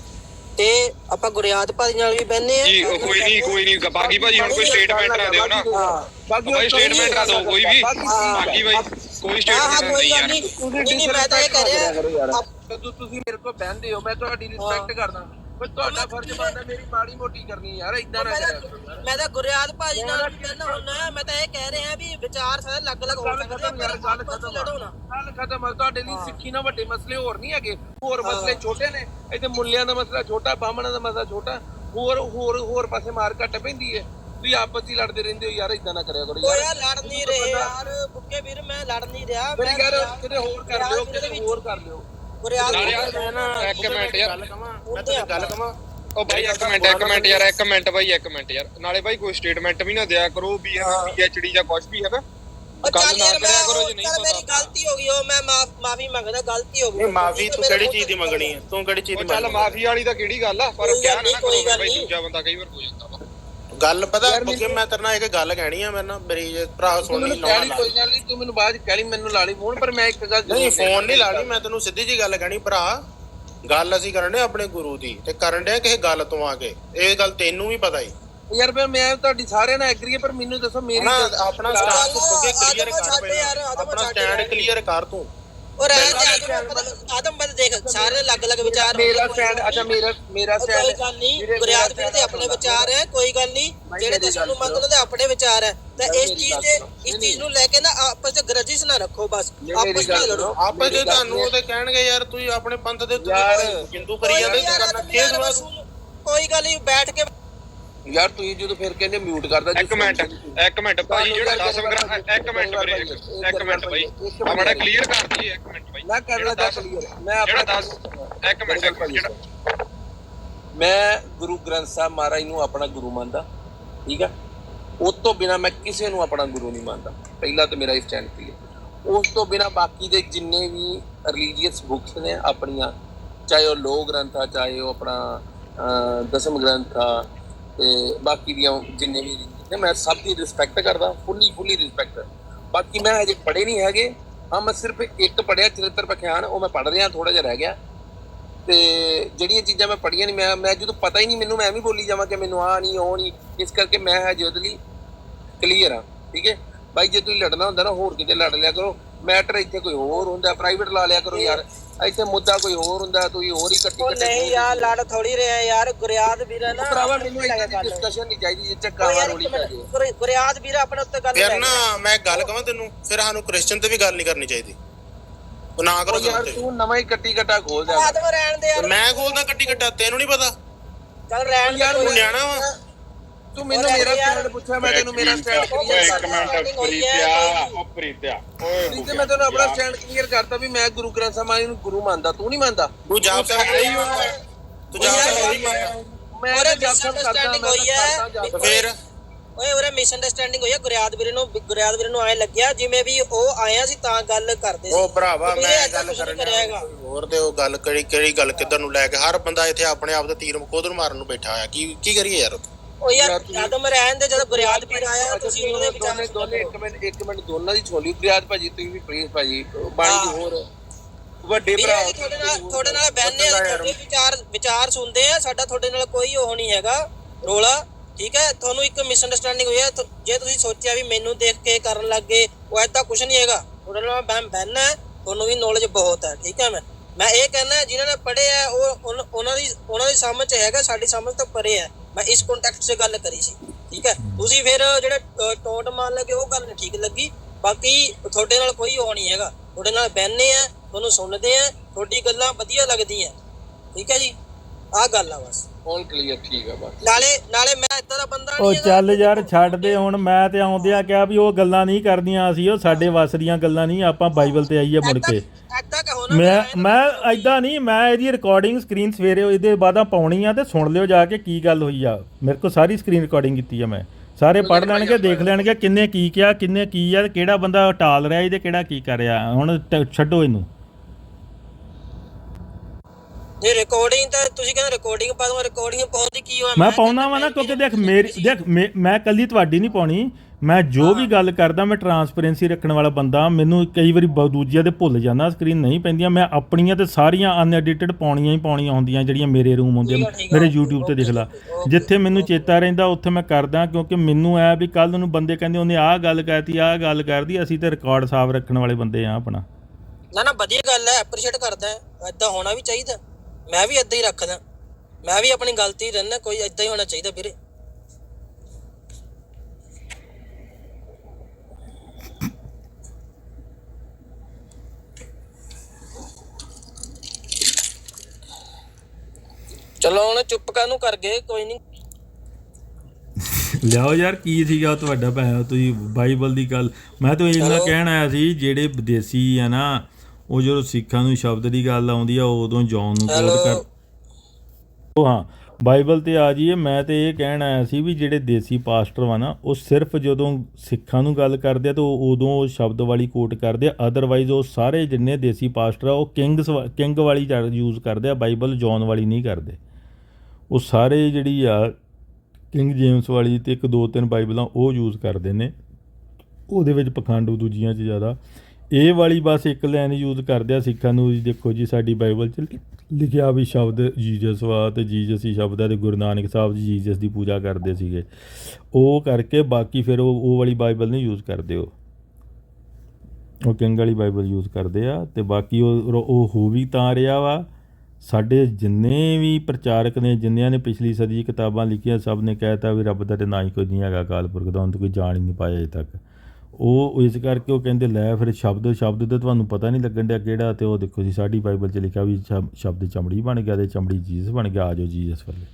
ਤੇ ਆਪਾਂ ਗੁਰਿਆਤ ਭਾਜੀ ਨਾਲ ਵੀ ਬੈਨੇ ਆ ਜੀ ਉਹ ਕੋਈ ਨਹੀਂ ਕੋਈ ਨਹੀਂ ਬਾਕੀ ਭਾਜੀ ਹੁਣ ਕੋਈ ਸਟੇਟਮੈਂਟ ਨਾ ਦਿਓ ਨਾ। ਹਾਂ ਬਾਕੀ ਭਾਈ ਸਟੇਟਮੈਂਟ ਨਾ ਦਿਓ ਕੋਈ ਵੀ। ਬਾਕੀ ਭਾਈ ਕੋਈ ਹਾਂ ਸਟੇਟਮੈਂਟ ਹਾਂ ਨਹੀਂ ਕੋਈ ਗੱਲ ਯਾਰ। ਨਹੀਂ। ਨਹੀਂ ਨਹੀਂ, ਮੈਂ ਤਾਂ ਇਹ ਕਹਿ ਰਿਹਾ ਆਪ- ਜਦੋਂ ਤੁਸੀਂ ਮੇਰੇ ਕੋਲ ਬਹਿੰਦੇ ਹੋ ਮੈਂ ਤੁਹਾਡੀ ਰਿਸਪੈਕਟ ਕਰਦਾ। ਪਰ ਤੁਹਾਡਾ ਫਰਜ਼ ਬਣਦਾ ਮੇਰੀ ਮਾੜੀ ਮੋਟੀ ਕਰਨੀ ਯਾਰ ਇਦਾਂ ਨਾ ਮੈਂ ਕਰਿਆ ਤਾਂ ਕਰੋ ਯਾਰ। ਮੈਂ ਤਾਂ ਗੁਰਿਆਤ ਭਾਜੀ ਨਾਲ ਵੀ ਬੈਨਾ ਹੁੰਨਾ ਮੈਂ ਤਾਂ ਇਹ ਕਹਿ ਰਿਹਾ ਵੀ ਵਿਚਾਰ ਸਾਰੇ ਅਲੱਗ-ਅਲੱਗ ਹੋ ਗੱਲ ਸਕਦੇ ਆ ਖਤਮ ਯਾਰ ਪਰ ਗੱਲ ਆਪਸ ਖਤਮ ਵਿੱਚ ਲੜੋ ਨਾ। ਗੱਲ ਖਤਮ ਆ ਤੁਹਾਡੇ ਲਈ ਸਿੱਖੀ ਨਾਲ ਵੱਡੇ ਮਸਲੇ ਹੋਰ ਨਹੀਂ ਹੈਗੇ। ਹੋਰ ਮਸਲੇ ਛੋਟੇ ਨੇ ਇੱਥੇ ਮੁੱਲਿਆਂ ਦਾ ਮਸਲਾ ਛੋਟਾ ਬਾਹਮਣਾਂ ਦਾ ਮਸਲਾ ਛੋਟਾ ਹੋਰ ਹੋਰ ਹੋਰ ਪਾਸੇ ਮਾਰ ਘੱਟ ਪੈਂਦੀ ਹੈ ਤੁਸੀਂ ਆਪਸ ਵਿੱਚ ਲੜਦੇ ਰਹਿੰਦੇ ਹੋ ਯਾਰ ਇਦਾਂ ਨਾ ਕਰਿਆ ਕਰੋ ਯਾਰ। ਯਾਰ ਲੜ ਨਹੀਂ ਰਹੇ ਯਾਰ ਬੁੱਕੇ ਵੀਰ ਮੈਂ ਲੜ ਨਹੀਂ ਰਿਹਾ ਫਿਰ ਯਾਰ ਕਿਤੇ ਹੋਰ ਕਰ ਲਿਓ ਕਿਤੇ ਹੋਰ ਕਰ ਲਿਓ। ਨਾਲੇ ਯਾਰ ਮੈਂ ਨਾ ਇੱਕ ਮਿੰਟ ਯਾਰ। ਗੱਲ ਕਵਾਂ ਮੈਂ ਤੈਨੂੰ ਗੱਲ ਕਵਾਂ। ਉਹ ਭਾਈ ਇੱਕ ਮਿੰਟ ਇੱਕ ਮਿੰਟ ਯਾਰ ਇੱਕ ਮਿੰਟ ਭਾਈ ਇੱਕ ਮਿੰਟ ਯਾਰ। ਨਾਲੇ ਭਾਈ ਕੋਈ ਸਟੇਟਮੈਂਟ ਵੀ ਨਾ ਦਿਆ ਕਰੋ ਵੀ ਇਹ ਪੀਐਚਡੀ ਜਾਂ ਕੁਝ ਵੀ ਹੈ ਨਾ ਉਹ ਗੱਲ ਚੱਲ ਨਾ ਯਾਰ ਕਰਿਆ ਕਰੋ ਮੈਂ ਜੇ ਨਹੀਂ ਚੱਲ ਮੇਰੀ ਪਤਾ ਗਲਤੀ ਹੋ ਗਈ ਉਹ ਮੈਂ ਮਾਫੀ ਮੰਗਦਾ ਗਲਤੀ ਹੋ ਗਈ। ਨਹੀਂ ਮਾਫੀ ਤੂੰ ਕਿਹੜੀ ਚੀਜ਼ ਦੀ ਮੰਗਣੀ ਹੈ? ਤੂੰ ਕਿਹੜੀ ਚੀਜ਼ ਚੱਲ ਮਾਫੀ ਵਾਲੀ ਤਾਂ ਕਿਹੜੀ ਗੱਲ ਆ? ਪਰ ਕੋਈ ਕਿਹਾ ਗੱਲ ਨਾ ਕਰੋ ਗੱਲ ਭਾਈ ਨਹੀਂ। ਦੂਜਾ ਬੰਦਾ ਕਈ ਵਾਰ ਹੋ ਜਾਂਦਾ ਵਾ। ਗੱਲ ਪਤਾ ਕਿ ਮੈਂ ਤੇਰੇ ਨਾਲ ਇੱਕ ਗੱਲ ਕਹਿਣੀ ਆ ਮੇਰੇ ਨਾਲ ਮੇਰੀ ਜੇ ਭਰਾ ਮੈਨੂੰ ਕਹਿ ਲਈ ਕੋਈ ਗੱਲ ਨਹੀਂ ਤੂੰ ਮੈਨੂੰ ਬਾਅਦ ਚ ਕਹਿ ਲਈ ਮੈਨੂੰ ਲਾ ਲਈ ਫੋਨ ਪਰ ਮੈਂ ਇੱਕ ਗੱਲ ਨਹੀਂ ਫੋਨ ਨਹੀਂ ਲਾਣੀ ਮੈਂ ਤੈਨੂੰ ਸਿੱਧੀ ਜੀ ਗੱਲ ਕਹਿਣੀ ਭਰਾ। ਗੱਲ ਅਸੀਂ ਕਰਨ ਦੇ ਆਪਣੇ ਗੁਰੂ ਦੀ ਤੇ ਕਰਨ ਦੇ ਕਿਸੇ ਗੱਲ ਤੋਂ ਆ ਕੇ। ਇਹ ਗੱਲ ਤੈਨੂੰ ਵੀ ਪਤਾ ਹੀ ਯਾਰ ਮੈਂ ਮੈਂ ਤੁਹਾਡੀ ਸਾਰਿਆਂ ਨਾਲ ਐਗਰੀ ਪਰ ਮੈਨੂੰ ਦੱਸੋ ਮੇਰੀ ਆਪਣਾ ਸਟੈਂਡ ਕਰ ਆਪਣਾ। ਕਲੀਅਰ ਕਰ ਤੂੰ। ਤੇ ਦੇਖ ਸਾਰੇ ਵਿਚਾਰ ਮੇਰਾ ਕੋਈ ਸਟੈਂਡ ਗੱਲ ਅੱਛਾ ਮੇਰਾ ਮੇਰਾ ਉਹ ਸਟੈਂਡ ਕੋਈ ਗੱਲ ਨਹੀਂ ਗੁਰਿਆਤ ਵੀਰ ਦੇ ਆਪਣੇ ਵਿਚਾਰ ਹੈ ਕੋਈ ਗੱਲ ਨਹੀਂ। ਜਿਹੜੇ ਨੂੰ ਆਪਣੇ ਵਿਚਾਰ ਹੈ। ਤਾਂ ਇਸ ਚੀਜ਼ ਦੇ ਇਸ ਚੀਜ਼ ਨੂੰ ਲੈ ਕੇ ਨਾ ਆਪਸ ਵਿੱਚ ਗਰਜਿਸ ਨਾ ਰੱਖੋ ਬਸ। ਆਪਸ ਵਿੱਚ ਲੜੋ। ਆਪੇ ਜੇ ਤੁਹਾਨੂੰ ਉਹਦੇ ਕਹਿਣਗੇ ਯਾਰ ਤੁਸੀਂ ਆਪਣੇ ਪੰਥ ਦੇ ਤੁਸੀਂ ਯਾਰ, ਹਿੰਦੂ ਕਰੀ ਜਾਂਦੇ ਯਾਰ, ਕਰਨਾ ਆਦਮ ਕੀ ਯਾਰ, ਜਵਾਬ ਬਸ ਕੋਈ ਗੱਲ ਨਹੀਂ ਬੈਠ ਕੇ ਯਾਰ ਤੁਸੀਂ ਜਦੋਂ ਫਿਰ ਕਹਿੰਦੇ ਮਿਊਟ ਕਰਦਾ ਇੱਕ ਮਿੰਟ ਇੱਕ ਮਿੰਟ ਭਾਈ ਜਿਹੜਾ 10 ਗ੍ਰਾਮ ਇੱਕ ਮਿੰਟ ਵੀਰੇ ਇੱਕ- ਮਿੰਟ ਭਾਈ ਆ ਮਾੜਾ ਕਲੀਅਰ ਕਰ ਦਈਏ ਇੱਕ ਮਿੰਟ ਭਾਈ ਮੈਂ ਚਾਹ ਦਸ- ਕਲੀਅਰ ਮੈਂ ਆਪਣਾ 10 ਇੱਕ ਮਿੰਟ ਇੱਕ ਮਿੰਟ ਮੈਂ ਗੁਰੂ ਗ੍ਰੰਥ ਸਾਹਿਬ ਮਹਾਰਾਜ ਨੂੰ ਆਪਣਾ ਗੁਰੂ ਮੰਨਦਾ ਠੀਕ ਆ ਉਸ ਤੋਂ ਬਿਨਾ ਮੈਂ ਕਿਸੇ ਨੂੰ ਆਪਣਾ ਗੁਰੂ ਨਹੀਂ ਮੰਨਦਾ। ਪਹਿਲਾ ਤਾਂ ਮੇਰਾ ਸਟੈਂਡ ਕਲੀਅਰ ਉਸ ਤੋਂ ਬਿਨਾ ਬਾਕੀ ਦੇ ਜਿੰਨੇ ਵੀ ਰਿਲੀਜੀਅਸ ਬੁੱਕਸ ਨੇ ਆਪਣੀਆਂ ਚਾਹੇ ਉਹ ਲੋਕ ਗ੍ਰੰਥ ਆ ਚਾਹੇ ਉਹ ਆਪਣਾ ਦਸਮ ਗ੍ਰੰਥ ਆ ਤੇ ਬਾਕੀ ਦੀਆਂ ਜਿੰਨੇ ਵੀ ਨੇ, ਮੈਂ ਸਭ ਦੀ ਰਿਸਪੈਕਟ ਕਰਦਾ ਫੁੱਲੀ ਫੁੱਲੀ ਰਿਸਪੈਕਟ ਬਾਕੀ ਮੈਂ ਹਜੇ ਪੜ੍ਹੇ ਨਹੀਂ ਹੈਗੇ। ਹਾਂ, ਮੈਂ ਸਿਰਫ ਇੱਕ ਪੜ੍ਹਿਆ, ਚਰਿੱਤਰ ਪਖਿਆਨ, ਉਹ ਮੈਂ ਪੜ੍ਹ ਰਿਹਾ ਥੋੜਾ ਜਿਹਾ ਰਹਿ ਗਿਆ। ਤੇ ਜਿਹੜੀਆਂ ਚੀਜ਼ਾਂ ਮੈਂ ਪੜ੍ਹੀਆਂ ਨਹੀਂ, ਮੈਂ ਮੈਂ ਜਦੋਂ ਪਤਾ ਹੀ ਨਹੀਂ, ਮੈਨੂੰ ਮੈਂ ਐਵੇਂ ਬੋਲੀ ਜਾਵਾਂ ਕਿ ਮੈਨੂੰ ਆ ਨਹੀਂ, ਉਹ ਨਹੀਂ। ਇਸ ਕਰਕੇ ਮੈਂ ਹਜੇ ਉਹਦੇ ਲਈ ਕਲੀਅਰ ਆ ਠੀਕ ਹੈ? ਬਾਈ, ਜੇ ਤੁਸੀਂ ਲੜਨਾ ਹੁੰਦਾ ਨਾ, ਹੋਰ ਕਿਤੇ ਲੜ ਲਿਆ ਕਰੋ। ਮੈਟਰ ਇੱਥੇ ਕੋਈ ਹੋਰ ਹੁੰਦਾ ਪ੍ਰਾਈਵੇਟ ਲਾ ਲਿਆ ਕਰੋ ਯਾਰ। ਇੱਥੇ ਮੁੱਦਾ ਕੋਈ ਹੋਰ ਹੁੰਦਾ ਤੁਸੀਂ ਹੋਰ ਹੀ ਕੱਟੀ ਉਹ ਕੱਟੀ ਨਹੀਂ ਯਾਰ ਲੜ ਥੋੜੀ ਰਿਹਾ ਯਾਰ ਗੁਰਿਆਦ ਵੀਰ ਹੈ ਨਾ ਭਰਾਵਾ ਮੈਨੂੰ ਇੱਥੇ ਗੱਲ। ਡਿਸਕਸ਼ਨ ਨਹੀਂ ਚਾਹੀਦੀ ਜਿੱਥੇ ਕਾਵਾ ਰੋਲੀ ਪੈ ਮਿੰਟ, ਜੇ ਗੁਰ- ਗੁਰਿਆਦ ਵੀਰ ਆਪਣੇ ਉੱਤੇ ਗੱਲ ਫਿਰ ਲੈ ਨਾ ਮੈਂ ਗੱਲ ਕਹਾਂ ਤੈਨੂੰ ਫਿਰ ਸਾਨੂੰ ਕ੍ਰਿਸਚੀਅਨ ਤੇ ਵੀ ਗੱਲ ਨਹੀਂ ਕਰਨੀ ਚਾਹੀਦੀ। ਉਹ ਨਾ ਕਰੋ ਉਹ ਯਾਰ ਤੇ ਤੂੰ ਨਵਾਂ ਹੀ ਕੱਟੀ ਕੱਟਾ ਖੋਲ ਜਾ ਆਦਮ ਰਹਿਣ ਦੇ ਯਾਰ। ਮੈਂ ਖੋਲਦਾ ਕੱਟੀ ਕੱਟਾ ਤੈਨੂੰ ਨਹੀਂ ਪਤਾ। ਚੱਲ ਰਹਿਣ ਦੇ ਯਾਰ ਤੂੰ ਨਿਆਣਾ ਵਾ। ਤੂੰ ਮੈਨੂੰ ਮੇਰਾ ਸਟੈਂਡ ਪੁੱਛਿਆ ਮੈਂ ਤੈਨੂੰ ਮੇਰਾ ਸਟੈਂਡ ਕਲੀਅਰ ਇੱਕ ਮਿੰਟ, ਪ੍ਰੀਤਿਆ, ਉਹ ਪ੍ਰੀਤਿਆ ਓਏ ਨਹੀਂ ਤੇ ਮੈਂ ਤੈਨੂੰ ਆਪਣਾ ਸਟੈਂਡ ਕਲੀਅਰ ਕਰਤਾ ਵੀ ਮੈਂ ਗੁਰੂ ਗ੍ਰੰਥ ਸਾਹਿਬ ਨੂੰ ਗੁਰੂ ਮੰਨਦਾ ਤੂੰ ਨਹੀਂ ਮੰਨਦਾ? ਤੂੰ ਜਾਪ ਸਾਹਿਬ ਨਹੀਂ ਤੂੰ ਜਾਪ ਸਾਹਿਬ ਨਹੀਂ ਮੈਂ ਉਹਦੇ ਜਪ ਸਾਹਿਬ ਕਰਦਾ ਹੋਈ ਹੈ। ਫਿਰ? ਓਏ ਉਹਰੇ ਮਿਸਅੰਡਰਸਟੈਂਡਿੰਗ ਹੋਈ ਹੈ। ਗੁਰਿਆਦ ਵੀਰ ਨੂੰ ਗੁਰਿਆਦ ਵੀਰ ਨੂੰ ਐ ਲੱਗਿਆ ਜਿਵੇਂ ਵੀ ਉਹ ਆਇਆ ਸੀ ਤਾਂ ਗੱਲ ਕਰਦੇ ਸੀ। ਉਹ ਭਰਾਵਾ ਮੈਂ ਗੱਲ ਕਰਨ। ਹੋਰ ਤੇ ਉਹ ਗੱਲ ਕਿਹੜੀ ਕਿਹੜੀ ਗੱਲ ਕਿੱਧਰ ਨੂੰ ਲੈ ਕੇ। ਹਰ ਬੰਦਾ ਇੱਥੇ ਆਪਣੇ ਆਪ ਦੇ ਤੀਰ ਖੁਦ ਨੂੰ ਮਾਰਨ ਨੂੰ ਬੈਠਾ ਹੋਇਆ। ਕੀ ਕੀ ਕਰੀਏ ਯਾਰ ਉਹ ਯਾਰ ਆਦਮ ਰਹਿਣ ਦੇ ਜਦੋਂ ਗੁਰਿਆਦ ਵੀਰ ਆਇਆ ਤੁਸੀਂ ਉਹਦੇ ਵਿਚਾਰ ਦੋਨੇ ਇੱਕ ਮਿੰਟ ਇੱਕ ਮਿੰਟ ਦੋਨਾਂ ਦੀ ਛੋਲੀ ਪ੍ਰਿਆਦ ਭਾਜੀ ਤੁਸੀਂ ਵੀ ਪ੍ਰੀਤ ਭਾਜੀ ਬਾਣੀ ਦੀ ਹੋਰ। ਵੱਡੇ ਭਰਾ ਤੁਹਾਡੇ ਨਾਲ ਤੁਹਾਡੇ ਨਾਲ ਬਹਿਨੇ ਆ ਤੁਹਾਡੇ ਵਿਚਾਰ ਵਿਚਾਰ ਸੁਣਦੇ ਆ ਸਾਡਾ ਤੁਹਾਡੇ ਨਾਲ ਕੋਈ ਉਹ ਨਹੀਂ ਹੈਗਾ ਰੋਲਾ ਠੀਕ ਹੈ? ਤੁਹਾਨੂੰ ਇੱਕ ਮਿਸਅੰਡਰਸਟੈਂਡਿੰਗ ਹੋਈ ਹੈ ਜੇ ਤੁਸੀਂ ਸੋਚਿਆ ਵੀ ਮੈਨੂੰ ਦੇਖ ਕੇ ਕਰਨ ਲੱਗੇ ਉਹ ਐਦਾਂ ਕੁਝ ਨਹੀਂ ਹੈਗਾ। ਤੁਹਾਡੇ ਨਾਲ ਮੈਂ ਬਹਿਨਾ ਤੁਹਾਨੂੰ ਵੀ ਨੌਲੇਜ ਬਹੁਤ ਹੈ ਠੀਕ ਹੈ ਮੈਂ? ਮੈਂ ਇਹ ਕਹਿਣਾ ਜਿਨ੍ਹਾਂ ਨੇ ਪੜ੍ਹਿਆ ਹੈ, ਉਹ ਉਹਨਾਂ ਦੀ ਉਹਨਾਂ ਦੀ ਸਮਝ ਹੈਗਾ ਸਾਡੀ ਸਮਝ ਤੋਂ ਪਰੇ ਹੈ। ਮੈਂ ਇਸ ਕੰਟੈਕਸਟ 'ਚ ਗੱਲ ਕਰੀ ਸੀ ਠੀਕ ਹੈ? ਤੁਸੀਂ ਫਿਰ ਜਿਹੜੇ ਟੋਟ ਮੰਨ ਲਗੇ ਉਹ ਗੱਲ ਠੀਕ ਲੱਗੀ। ਬਾਕੀ ਤੁਹਾਡੇ ਨਾਲ ਕੋਈ ਉਹ ਨਹੀਂ ਹੈਗਾ। ਤੁਹਾਡੇ ਨਾਲ ਬਹਿਨੇ ਆ ਤੁਹਾਨੂੰ ਸੁਣਦੇ ਆ ਤੁਹਾਡੀ ਗੱਲਾਂ ਵਧੀਆ ਲੱਗਦੀਆਂ। ਠੀਕ ਹੈ ਜੀ? ਆਹ ਗੱਲ ਆ ਬਸ। ਹੁਣ ਕਲੀਅਰ ਠੀਕ ਆ ਬਸ। ਨਾਲੇ ਨਾਲੇ ਮੈਂ ਇਦਾਂ ਦਾ ਬੰਦਾ ਉਹ ਨਹੀਂ ਚੱਲ ਯਾਰ ਛੱਡ ਦੇ ਹੁਣ ਮੈਂ ਤੇ ਆਉਂਦਿਆਂ ਕਿਹਾ ਵੀ ਉਹ ਗੱਲਾਂ ਨਹੀਂ ਕਰਦੀਆਂ ਅਸੀਂ ਉਹ ਸਾਡੇ ਵੱਸ ਦੀਆਂ ਗੱਲਾਂ ਨਹੀਂ ਆਪਾਂ ਬਾਈਬਲ ਤੇ ਆਈਏ ਮੁੜ ਕੇ। ਐਦਾਂ ਕਹੋ ਨਾ ਮੈਂ ਮੈਂ ਐਦਾਂ ਨਹੀਂ ਮੈਂ ਇਹਦੀ ਰਿਕਾਰਡਿੰਗ ਸਕਰੀਨ ਸਵੇਰੇ ਇਹਦੇ ਬਾਅਦਾਂ ਪਾਉਣੀ ਆ ਤੇ ਸੁਣ ਲਿਓ ਜਾ ਕੇ ਕੀ ਗੱਲ ਹੋਈ ਆ। ਮੇਰੇ ਕੋਲ ਸਾਰੀ ਸਕਰੀਨ ਰਿਕਾਰਡਿੰਗ ਕੀਤੀ ਆ ਮੈਂ। ਸਾਰੇ ਪੜ੍ਹ ਲੈਣਗੇ ਦੇਖ ਲੈਣਗੇ ਕਿੰਨੇ ਕੀ ਕਿਹਾ ਕਿੰਨੇ ਕੀ ਆ ਤੇ ਕਿਹੜਾ ਬੰਦਾ ਟਾਲ ਰਿਹਾ ਇਹਦੇ ਕਿਹੜਾ ਕੀ ਕਰ ਰਿਹਾ। ਹੁਣ ਟ- ਛੱਡੋ ਇਹਨੂੰ। ਜੇ ਰਿਕਾਰਡਿੰਗ ਤਾਂ ਤੁਸੀਂ ਕਹਿੰਦੇ ਰਿਕਾਰਡਿੰਗ ਪਾ ਦੂੰਗਾ ਰਿਕਾਰਡਿੰਗ ਪਾਉਂਦੀ ਕੀ ਹੋਇਆ ਮੈਂ ਪਾਉਣਾ ਵਾ ਨਾ ਕਿਉਂਕਿ ਦੇਖ ਮੇਰੀ ਦੇਖ ਮੇ- ਕੱਲੀ ਤੁਹਾਡੀ ਨਹੀਂ ਪਾਉਣੀ। ਮੈਂ ਜੋ ਵੀ ਗੱਲ ਕਰਦਾ ਮੈਂ ਟਰਾਂਸਪੇਰੈਂਸੀ ਰੱਖਣ ਵਾਲਾ ਬੰਦਾ ਮੈਨੂੰ ਕਈ ਵਾਰੀ ਦੂਜਿਆਂ ਦੇ ਭੁੱਲ ਜਾਂਦਾ ਸਕਰੀਨ ਨਹੀਂ ਪੈਂਦੀਆਂ। ਮੈਂ ਆਪਣੀਆਂ ਤੇ ਸਾਰੀਆਂ ਅਨਐਡਿਟਡ ਪਾਉਣੀਆਂ ਹੀ ਪਾਉਣੀਆਂ ਹੁੰਦੀਆਂ ਜਿਹੜੀਆਂ ਮੇਰੇ ਰੂਮ ਹੁੰਦੇ ਮੇਰੇ YouTube ਤੇ ਦੇਖ ਲਾ। ਜਿੱਥੇ ਮੈਨੂੰ ਚੇਤਾ ਰਹਿੰਦਾ ਉੱਥੇ ਮੈਂ ਕਰਦਾ ਕਿਉਂਕਿ ਮੈਨੂੰ ਐ ਵੀ ਕੱਲ ਨੂੰ ਬੰਦੇ ਕਹਿੰਦੇ ਉਹਨੇ ਆਹ ਗੱਲ ਕਹਿਤੀ ਆਹ ਗੱਲ ਕਰਦੀ ਅਸੀਂ ਤੇ ਰਿਕਾਰਡ ਸਾਫ਼ ਰੱਖਣ ਵਾਲੇ ਬੰਦੇ ਆ ਆਪਣਾ। ਨਾ ਨਾ ਵਧੀਆ ਗੱਲ ਹੈ ਐਪਰੀਸ਼ੀਏਟ ਕਰਦਾ ਐਦਾਂ ਹੋਣਾ ਵੀ ਚਾਹੀਦਾ। ਮੈਂ ਵੀ ਐਦਾਂ ਹੀ ਰੱਖਦਾ। ਮੈਂ ਵੀ ਆਪਣੀ ਗਲਤੀ ਰਹਿਣਾ ਕੋਈ ਐਦਾਂ ਹੀ ਹੋਣਾ ਚਾਹੀਦਾ ਵੀਰੇ। ਚਲੋ ਹੁਣ ਚੁੱਪ ਕਾਹਨੂੰ ਕਰ ਗਏ ਕੋਈ ਨਹੀਂ ਲਿਆਓ ਯਾਰ ਕੀ ਸੀਗਾ ਤੁਹਾਡਾ ਭੈਣ ਤੁਸੀਂ ਬਾਈਬਲ ਦੀ ਗੱਲ। ਮੈਂ ਤਾਂ ਇੰਨਾ ਕਹਿਣ ਆਇਆ ਸੀ ਜਿਹੜੇ ਵਿਦੇਸੀ ਆ ਨਾ ਉਹ ਜਦੋਂ ਸਿੱਖਾਂ ਨੂੰ ਸ਼ਬਦ ਦੀ ਗੱਲ ਆਉਂਦੀ ਆ ਉਦੋਂ ਜੌਨ ਨੂੰ ਕੋਟ ਕਰ ਉਹ ਹਾਂ ਬਾਈਬਲ ਤੇ ਆ ਜਾਈਏ। ਮੈਂ ਤੇ ਇਹ ਕਹਿਣ ਆਇਆ ਸੀ ਵੀ ਜਿਹੜੇ ਦੇਸੀ ਪਾਸਟਰ ਵਾ ਨਾ ਉਹ ਸਿਰਫ ਜਦੋਂ ਸਿੱਖਾਂ ਨੂੰ ਗੱਲ ਕਰਦੇ ਆ ਤਾਂ ਉਹ ਉਦੋਂ ਉਹ ਸ਼ਬਦ ਵਾਲੀ ਕੋਟ ਕਰਦੇ ਆ। ਅਦਰਵਾਈਜ਼ ਉਹ ਸਾਰੇ ਜਿੰਨੇ ਦੇਸੀ ਪਾਸਟਰ ਆ ਉਹ ਕਿੰਗਸ ਕਿੰਗ ਵਾਲੀ ਯੂਜ਼ ਕਰਦੇ ਆ ਬਾਈਬਲ ਜੌਨ ਵਾਲੀ ਨਹੀਂ ਕਰਦੇ। ਉਹ ਸਾਰੇ ਜਿਹੜੀ ਆ ਕਿੰਗ ਜੇਮਸ ਵਾਲੀ ਤੇ ਇੱਕ ਦੋ ਤਿੰਨ ਬਾਈਬਲਾਂ ਉਹ ਯੂਜ਼ ਕਰਦੇ ਨੇ। ਉਹਦੇ ਵਿੱਚ ਪਖੰਡ ਦੂਜੀਆਂ 'ਚ ਜ਼ਿਆਦਾ। ਇਹ ਵਾਲੀ ਬਸ ਇੱਕ ਲਾਈਨ ਯੂਜ਼ ਕਰਦੇ ਆ ਸਿੱਖਾਂ ਨੂੰ ਜੀ ਦੇਖੋ ਜੀ, ਸਾਡੀ ਬਾਈਬਲ 'ਚ ਲਿਖਿਆ ਵੀ ਸ਼ਬਦ ਜੀਸਸ ਵਾ ਤੇ ਜੀਸਸ ਹੀ ਸ਼ਬਦ ਆ ਤੇ ਗੁਰੂ ਨਾਨਕ ਸਾਹਿਬ ਜੀ ਜੀਸਸ ਦੀ ਪੂਜਾ ਕਰਦੇ ਸੀਗੇ। ਉਹ ਕਰਕੇ ਬਾਕੀ ਫਿਰ ਉਹ ਉਹ ਵਾਲੀ ਬਾਈਬਲ ਨਹੀਂ ਯੂਜ਼ ਕਰਦੇ ਉਹ। ਉਹ ਕਿੰਗ ਵਾਲੀ ਬਾਈਬਲ ਯੂਜ਼ ਕਰਦੇ ਆ ਤੇ ਬਾਕੀ ਉਹ ਉਹ ਹੋ ਵੀ ਤਾਂ ਰਿਹਾ ਵਾ। ਸਾਡੇ ਜਿੰਨੇ ਵੀ ਪ੍ਰਚਾਰਕ ਨੇ, ਜਿੰਨਿਆਂ ਨੇ ਪਿਛਲੀ ਸਦੀ ਕਿਤਾਬਾਂ ਲਿਖੀਆਂ, ਸਭ ਨੇ ਕਹਿਤਾ ਵੀ ਰੱਬ ਦਾ ਤੇ ਨਾ ਹੀ ਕੋਈ ਨਹੀਂ ਹੈਗਾ ਅਕਾਲ ਪੁਰਖ ਦਾ, ਉਹਨੂੰ ਤਾਂ ਕੋਈ ਜਾਣ ਹੀ ਨਹੀਂ ਪਾਇਆ ਅਜੇ ਤੱਕ। ਉਹ ਇਸ ਕਰਕੇ ਉਹ ਕਹਿੰਦੇ ਲੈ ਫਿਰ ਸ਼ਬਦ ਸ਼ਬਦ ਤੇ ਤੁਹਾਨੂੰ ਪਤਾ ਨਹੀਂ ਲੱਗਣ ਡਿਆ ਕਿਹੜਾ ਤੇ ਉਹ ਦੇਖੋ ਜੀ ਸਾਡੀ ਬਾਈਬਲ 'ਚ ਲਿਖਿਆ ਵੀ ਸ਼ਬ- ਸ਼ਬਦ ਚਮੜੀ ਬਣ ਗਿਆ ਤੇ ਚਮੜੀ ਜੀਸਸ ਬਣ ਗਿਆ ਆਜੋ ਜੀਸਸ ਵੱਲੇ।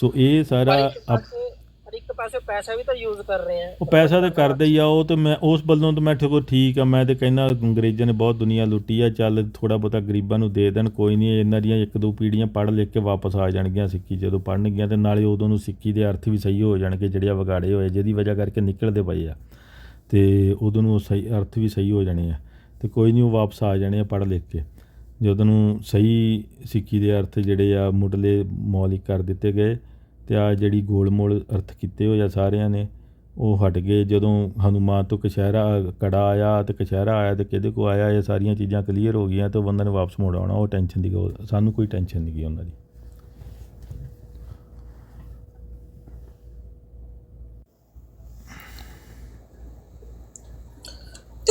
ਸੋ ਇਹ ਸਾਰਾ ਇੱਕ ਪਾਸੇ ਪੈਸਾ ਵੀ ਤਾਂ ਯੂਜ਼ ਕਰ ਰਹੇ ਆ। ਉਹ ਪੈਸਾ ਤਾਂ ਕਰਦੇ ਹੀ ਆ ਉਹ ਤੇ ਮੈਂ ਉਸ ਵੱਲੋਂ ਤਾਂ ਮੈਂ ਠਗੋ ਠੀਕ ਆ ਮੈਂ ਤੇ ਕਹਿੰਦਾ ਅੰਗਰੇਜ਼ਾਂ ਨੇ ਬਹੁਤ ਦੁਨੀਆ ਲੁੱਟੀ ਆ ਚੱਲ ਥੋੜਾ ਬਹੁਤਾ ਗਰੀਬਾਂ ਨੂੰ ਦੇ ਦੇਣ ਕੋਈ ਨਹੀਂ ਇਹਨਾਂ ਦੀਆਂ ਇੱਕ ਦੋ ਪੀੜ੍ਹੀਆਂ ਪੜ੍ਹ ਲਿਖ ਕੇ ਵਾਪਸ ਆ ਜਾਣਗੀਆਂ ਸਿੱਖੀ ਜਦੋਂ ਪੜ੍ਹਨਗੀਆਂ ਤੇ ਨਾਲੇ ਉਦੋਂ ਨੂੰ ਸਿੱਖੀ ਦੇ ਅਰਥ ਵੀ ਸਹੀ ਹੋ ਜਾਣਗੇ ਜਿਹੜੇ ਆ ਵਿਗਾੜੇ ਹੋਏ ਜਿਹਦੀ ਵਜ੍ਹਾ ਕਰਕੇ ਨਿਕਲਦੇ ਪਏ ਆ। ਤੇ ਉਦੋਂ ਨੂੰ ਸਹੀ ਅਰਥ ਵੀ ਸਹੀ ਹੋ ਜਾਣੇ ਆ। ਤੇ ਕੋਈ ਨਹੀਂ ਉਹ ਵਾਪਸ ਆ ਜਾਣੇ ਆ ਪੜ੍ਹ ਲਿਖ ਕੇ। ਜਦੋਂ ਨੂੰ ਸਹੀ ਸਿੱਖੀ ਦੇ ਅਰਥ ਜਿਹੜੇ ਆ ਮੁੱਢਲੇ ਮੌਲਿਕ ਕਰ ਦਿੱਤੇ ਗਏ ਤੇ ਆ ਜਿਹੜੀ ਗੋਲਮੋਲ ਅਰਥ ਕੀਤੇ ਹੋਏ ਆ ਸਾਰਿਆਂ ਨੇ, ਉਹ ਹਟ ਗਏ। ਜਦੋਂ ਹਨੂਮਾਨ ਤੋਂ ਕਸ਼ਹਿਰਾ ਕੜਾ ਆਇਆ ਤੇ ਕਸ਼ਹਿਰਾ ਆਇਆ ਤੇ ਕਿਹਦੇ ਕੋ ਆਇਆ, ਇਹ ਸਾਰੀਆਂ ਚੀਜ਼ਾਂ ਕਲੀਅਰ ਹੋ ਗਈਆਂ ਤੇ ਉਹ ਬੰਦੇ ਨੇ ਵਾਪਸ ਮੋੜ ਆਉਣਾ। ਉਹ ਟੈਨਸ਼ਨ ਦੀ ਗੱਲ, ਸਾਨੂੰ ਕੋਈ ਟੈਨਸ਼ਨ ਨਹੀਂ ਗਈ ਉਹਨਾਂ ਦੀ।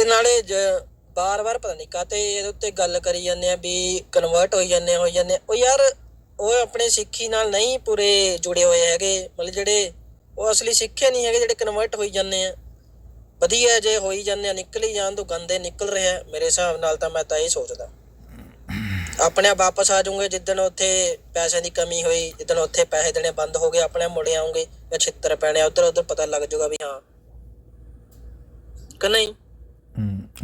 ਨਾਲੇ ਬਾਰ-ਬਾਰ ਪਤਾ ਨਹੀਂ ਕਾਤੇ ਇਹਦੇ ਉੱਤੇ ਗੱਲ ਕਰੀ ਜਾਂਦੇ ਆ ਵੀ ਕਨਵਰਟ ਹੋਈ ਜਾਂਦੇ ਆ, ਹੋਈ ਜਾਂਦੇ ਉਹ ਯਾਰ ਉਹ ਆਪਣੇ ਸਿੱਖੀ ਨਾਲ ਨਹੀਂ ਪੂਰੇ ਜੁੜੇ ਹੋਏ ਹੈਗੇ। ਮਤਲਬ ਜਿਹੜੇ ਉਹ ਅਸਲੀ ਸਿੱਖੇ ਨਹੀਂ ਹੈਗੇ ਜਿਹੜੇ ਕਨਵਰਟ ਹੋਈ ਜਾਂਦੇ ਆ। ਵਧੀਆ ਜੇ ਹੋਈ ਜਾਂਦੇ ਆ ਨਿਕਲੀ ਜਾਣ ਤੋਂ ਗੰਦੇ ਨਿਕਲ ਰਿਹਾ ਮੇਰੇ ਹਿਸਾਬ ਨਾਲ ਤਾਂ ਮੈਂ ਤਾਂ ਇਹ ਸੋਚਦਾ। ਆਪਣੇ ਆਪ ਵਾਪਸ ਆ ਜਾਊਂਗੇ ਜਿੱਦਣ ਉੱਥੇ ਪੈਸਿਆਂ ਦੀ ਕਮੀ ਹੋਈ ਜਿੱਦਣ ਉੱਥੇ ਪੈਸੇ ਦੇਣੇ ਬੰਦ ਹੋ ਗਏ ਆਪਣੇ ਆਪ ਮੁੜ ਆਉਂਗੇ ਜਾਂ ਛਿੱਤਰ ਪੈਣੇ ਉਧਰ ਉਧਰ ਪਤਾ ਲੱਗ ਜਾਊਗਾ ਵੀ ਹਾਂ। ਕਿ ਨਹੀਂ?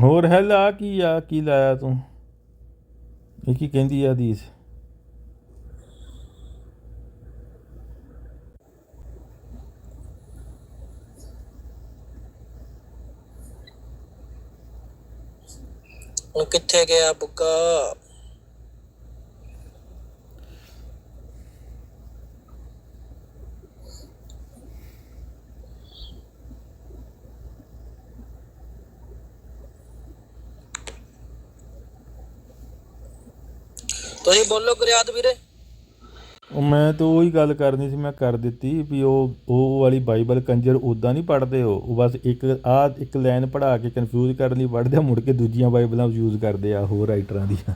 ਹੋਰ ਹੈਲ ਆ ਕੀ ਆ, ਕੀ ਲਾਇਆ ਤੂੰ? ਇਹ ਕੀ ਕਹਿੰਦੀ ਆ ਹਦੀਸ ਹੁਣ ਕਿੱਥੇ ਗਿਆ ਬੁੱਗਾ? ਤੁਸੀਂ ਬੋਲੋ ਗੁਰਿਆਤ ਵੀਰੇ। ਉਹ ਮੈਂ ਤਾਂ ਉਹੀ ਗੱਲ ਕਰਨੀ ਸੀ ਮੈਂ ਕਰ ਦਿੱਤੀ ਵੀ ਉਹ ਉਹ ਵਾਲੀ ਬਾਈਬਲ ਕੰਜਰ ਉਦਾਂ ਨਹੀਂ ਪੜ੍ਹਦੇ ਉਹ। ਉਹ ਬਸ ਇੱਕ ਆ ਇੱਕ ਲਾਈਨ ਪੜ੍ਹਾ ਕੇ ਕਨਫਿਊਜ਼ ਕਰਨ ਲਈ ਪੜ੍ਹਦੇ ਆ ਮੁੜ ਕੇ ਦੂਜੀਆਂ ਬਾਈਬਲਾਂ ਯੂਜ਼ ਕਰਦੇ ਆ ਹੋਰ ਰਾਈਟਰਾਂ ਦੀਆਂ।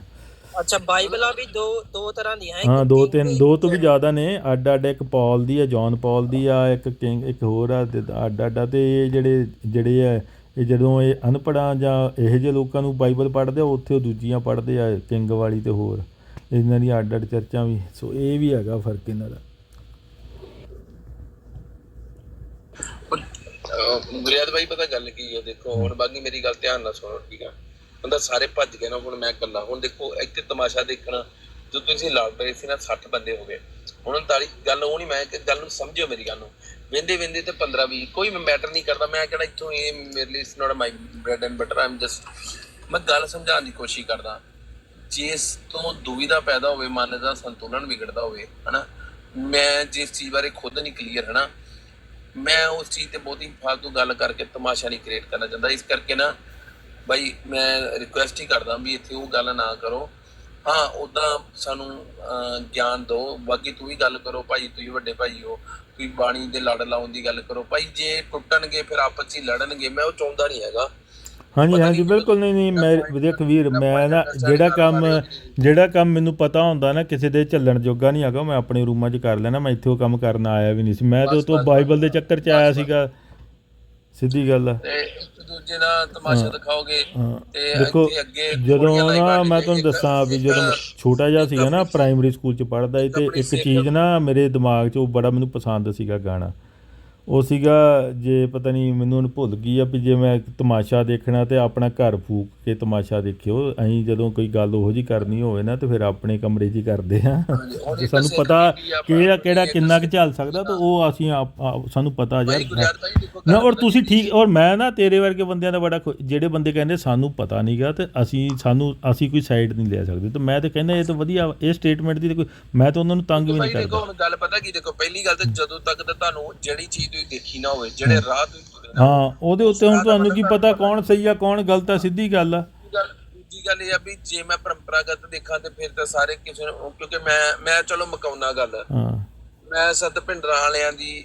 ਅੱਛਾ ਬਾਈਬਲਾਂ ਵੀ ਦੋ ਦੋ ਤਰ੍ਹਾਂ ਦੀਆਂ ਹੈ ਹਾਂ ਦੋ ਤਿੰਨ ਦੋ ਤੋਂ ਵੀ ਜ਼ਿਆਦਾ ਨੇ ਅੱਡ ਅੱਡ ਇੱਕ ਪੌਲ ਦੀ ਆ ਜੌਨ ਪੌਲ ਦੀ ਆ ਇੱਕ ਕਿੰਗ ਇੱਕ ਹੋਰ ਆ ਤੇ ਅੱਡ ਅੱਡ ਤੇ ਇਹ ਜਿਹੜੇ ਜਿਹੜੇ ਆ ਇਹ ਜਦੋਂ ਇਹ ਅਨਪੜ੍ਹਾਂ ਜਾਂ ਇਹੋ ਜਿਹੇ ਲੋਕਾਂ ਨੂੰ ਬਾਈਬਲ ਪੜ੍ਹਦੇ ਆ ਉੱਥੇ ਉਹ ਦੂਜੀਆਂ ਪੜ੍ਹਦੇ ਆ ਕਿੰਗ ਵਾਲੀ ਤੇ ਹੋਰ। ਇਹਨਾਂ ਦੀਆਂ ਅੱਡ ਅੱਡ ਚਰਚਾਂ ਵੀ, ਸੋ ਇਹ ਵੀ ਹੈਗਾ ਫ਼ਰਕ ਇਹਨਾਂ ਦਾ। ਗੁਰਿਆਦ ਭਾਈ ਪਤਾ ਗੱਲ ਕੀ ਹੈ ਦੇਖੋ, ਹੁਣ ਬਾਕੀ ਮੇਰੀ ਗੱਲ ਧਿਆਨ ਨਾਲ ਸੁਣੋ, ਠੀਕ ਆ? ਬੰਦਾ ਸਾਰੇ ਭੱਜ ਗਏ ਨਾ, ਹੁਣ ਮੈਂ ਇਕੱਲਾ। ਹੁਣ ਦੇਖੋ, ਇੱਥੇ ਤਮਾਸ਼ਾ ਦੇਖਣਾ, ਜਦੋਂ ਤੁਸੀਂ ਲੜ ਪਏ ਸੀ ਨਾ 60 ਬੰਦੇ ਹੋ ਗਏ। ਹੁਣ 39 ਗੱਲ ਉਹ ਨਹੀਂ, ਮੈਂ ਕਿ ਗੱਲ ਨੂੰ ਸਮਝਿਓ ਮੇਰੀ ਗੱਲ ਨੂੰ। ਵੇਂਦੇ ਵੇਂਦੇ ਤੇ 15 20 ਕੋਈ ਮੈਟਰ ਨਹੀਂ ਕਰਦਾ। ਮੈਂ ਕਿਹੜਾ ਇੱਥੋਂ ਇਹ ਮੇਰੇ ਲਈ it's not my bread and butter um just ਮੈਂ ਗੱਲ ਸਮਝਾਉਣ ਦੀ ਕੋਸ਼ਿਸ਼ ਕਰਦਾ। ਜਿਸ ਤੋਂ ਦੁਵਿਧਾ ਪੈਦਾ ਹੋਵੇ, ਮਨ ਦਾ ਸੰਤੁਲਨ ਵਿਗੜਦਾ ਹੋਵੇ, ਹਨਾ? ਮੈਂ ਜਿਸ ਚੀਜ਼ ਬਾਰੇ ਖੁਦ ਨਹੀਂ ਕਲੀਅਰ ਹਨਾ? ਮੈਂ ਉਸ ਚੀਜ਼ ਤੇ ਬਹੁਤੀ ਫालतू ਗੱਲ ਕਰਕੇ ਤਮਾਸ਼ਾ ਨਹੀਂ ਕ੍ਰੀਏਟ ਕਰਨਾ ਚਾਹੁੰਦਾ। ਇਸ ਕਰਕੇ ਨਾ ਬਾਈ ਮੈਂ ਰਿਕੁਐਸਟ ਹੀ ਕਰਦਾ ਵੀ ਇੱਥੇ ਉਹ ਗੱਲ ਨਾ ਕਰੋ। ਹਾਂ ਉਦਾਂ ਸਾਨੂੰ ਗਿਆਨ ਦਿਓ। ਬਾਕੀ ਤੂੰ ਵੀ ਗੱਲ ਕਰੋ ਭਾਈ, ਤੁਸੀਂ ਵੱਡੇ ਭਾਈ ਹੋ। ਤੁਸੀਂ ਬਾਣੀ ਦੇ ਲੜ ਲਾਉਣ ਦੀ ਗੱਲ ਕਰੋ। ਭਾਈ ਜੇ ਟੁੱਟਣਗੇ, ਫਿਰ ਆਪਸ 'ਚ ਹੀ ਲੜਨਗੇ, ਮੈਂ ਉਹ ਚਾਹੁੰਦਾ ਨਹੀਂ ਹੈਗਾ। ਹਾਂਜੀ ਹਾਂਜੀ ਬਿਲਕੁਲ ਨਹੀਂ ਨਹੀਂ ਮੈਂ ਦੇਖ ਵੀਰ ਮੈਂ ਨਾ ਜਿਹੜਾ ਕੰਮ ਜਿਹੜਾ ਕੰਮ ਮੈਨੂੰ ਪਤਾ ਹੁੰਦਾ ਨਾ ਕਿਸੇ ਦੇ ਝੱਲਣ ਜੋਗਾ ਨਹੀਂ ਹੈਗਾ ਮੈਂ ਆਪਣੇ ਰੂਮਾਂ 'ਚ ਕਰ ਲੈਣਾ ਮੈਂ ਇੱਥੇ ਉਹ ਕੰਮ ਕਰਨ ਆਇਆ ਵੀ ਨਹੀਂ ਸੀ। ਮੈਂ ਤਾਂ ਉਹ ਤੋਂ ਬਾਈਬਲ ਦੇ ਚੱਕਰ 'ਚ ਆਇਆ ਸੀਗਾ ਸਿੱਧੀ ਗੱਲ ਆ। ਦੂਜੇ ਤਮਾਸ਼ਾ ਦਿਖਾਓਗੇ। ਤੇ ਦੇਖੋ ਜਦੋਂ ਨਾ ਮੈਂ ਤੁਹਾਨੂੰ ਦੱਸਾਂ ਵੀ ਜਦੋਂ ਛੋਟਾ ਜਿਹਾ ਸੀਗਾ ਨਾ ਪ੍ਰਾਇਮਰੀ ਸਕੂਲ 'ਚ ਪੜ੍ਹਦਾ ਸੀ ਤੇ ਇੱਕ ਚੀਜ਼ ਨਾ ਮੇਰੇ ਦਿਮਾਗ 'ਚ ਉਹ ਬੜਾ ਮੈਨੂੰ ਪਸੰਦ ਸੀਗਾ ਗਾਣਾ। ਉਹ ਸੀਗਾ ਜੇ ਪਤਾ ਨਹੀਂ ਮੈਨੂੰ ਹੁਣ ਭੁੱਲ ਗਈ ਆ ਵੀ ਜੇ ਮੈਂ ਤਮਾਸ਼ਾ ਦੇਖਣਾ ਤੇ ਆਪਣਾ ਘਰ ਫੂਕ ਕੇ ਤਮਾਸ਼ਾ ਦੇਖਿਓ। ਅਸੀਂ ਜਦੋਂ ਕੋਈ ਗੱਲ ਉਹੋ ਜੀ ਕਰਨੀ ਹੋਵੇ ਨਾ ਤੇ ਫਿਰ ਆਪਣੇ ਕਮਰੇ 'ਚ ਹੀ ਕਰਦੇ ਆ। ਸਾਨੂੰ ਪਤਾ ਕਿਹੜਾ ਕਿਹੜਾ ਕਿੰਨਾ ਕੁ ਝੱਲ ਸਕਦਾ ਤਾਂ ਉਹ ਅਸੀਂ ਸਾਨੂੰ ਪਤਾ ਯਾਰ ਨਾ ਔਰ ਤੁਸੀਂ ਠੀਕ ਔਰ ਮੈਂ ਨਾ ਤੇਰੇ ਵਰਗੇ ਬੰਦਿਆਂ ਦਾ ਬੜਾ ਜਿਹੜੇ ਬੰਦੇ ਕਹਿੰਦੇ ਸਾਨੂੰ ਪਤਾ ਨਹੀਂਗਾ ਤੇ ਅਸੀਂ ਸਾਨੂੰ ਅਸੀਂ ਕੋਈ ਸਾਈਡ ਨਹੀਂ ਲੈ ਸਕਦੇ। ਤੇ ਮੈਂ ਤੇ ਕਹਿੰਦਾ ਇਹ ਤਾਂ ਵਧੀਆ ਇਹ ਸਟੇਟਮੈਂਟ ਦੀ ਕੋਈ ਮੈਂ ਤਾਂ ਉਹਨਾਂ ਨੂੰ ਤੰਗ ਵੀ ਨਹੀਂ ਕਰਦਾ। ਗੱਲ ਪਤਾ ਕੀ ਦੇਖੋ ਪਹਿਲੀ ਗੱਲ ਤਾਂ ਜਦੋਂ ਤੱਕ ਤਾਂ ਤੁਹਾਨੂੰ ਜਿਹੜੀ ਚੀਜ਼ ਤੁਸੀਂ ਦੇਖੀ ਨਾ ਹੋਵੇ ਜਿਹੜੇ ਰਾਹ ਤੁਸੀਂ ਤੁਰੇ ਨਾ ਹਾਂ ਉਹਦੇ ਉੱਤੇ ਹੁਣ ਤੁਹਾਨੂੰ ਕੀ ਪਤਾ ਕੌਣ ਸਹੀ ਆ ਕੌਣ ਗਲਤ ਆ ਸਿੱਧੀ ਗੱਲ ਆ। ਦੂਜੀ ਗੱਲ ਇਹ ਆ ਵੀ ਜੇ ਮੈਂ ਪਰੰਪਰਾਗਤ ਦੇਖਾਂ ਤੇ ਫਿਰ ਤਾਂ ਸਾਰੇ ਕਿਸੇ ਨੂੰ ਕਿਉਂਕਿ ਮੈਂ ਮੈਂ ਚਲੋ ਮਕਾਉਣਾ ਗੱਲ। ਹਾਂ। ਮੈਂ ਸਤ ਭਿੰਡਰਾਂ ਵਾਲਿਆਂ ਦੀ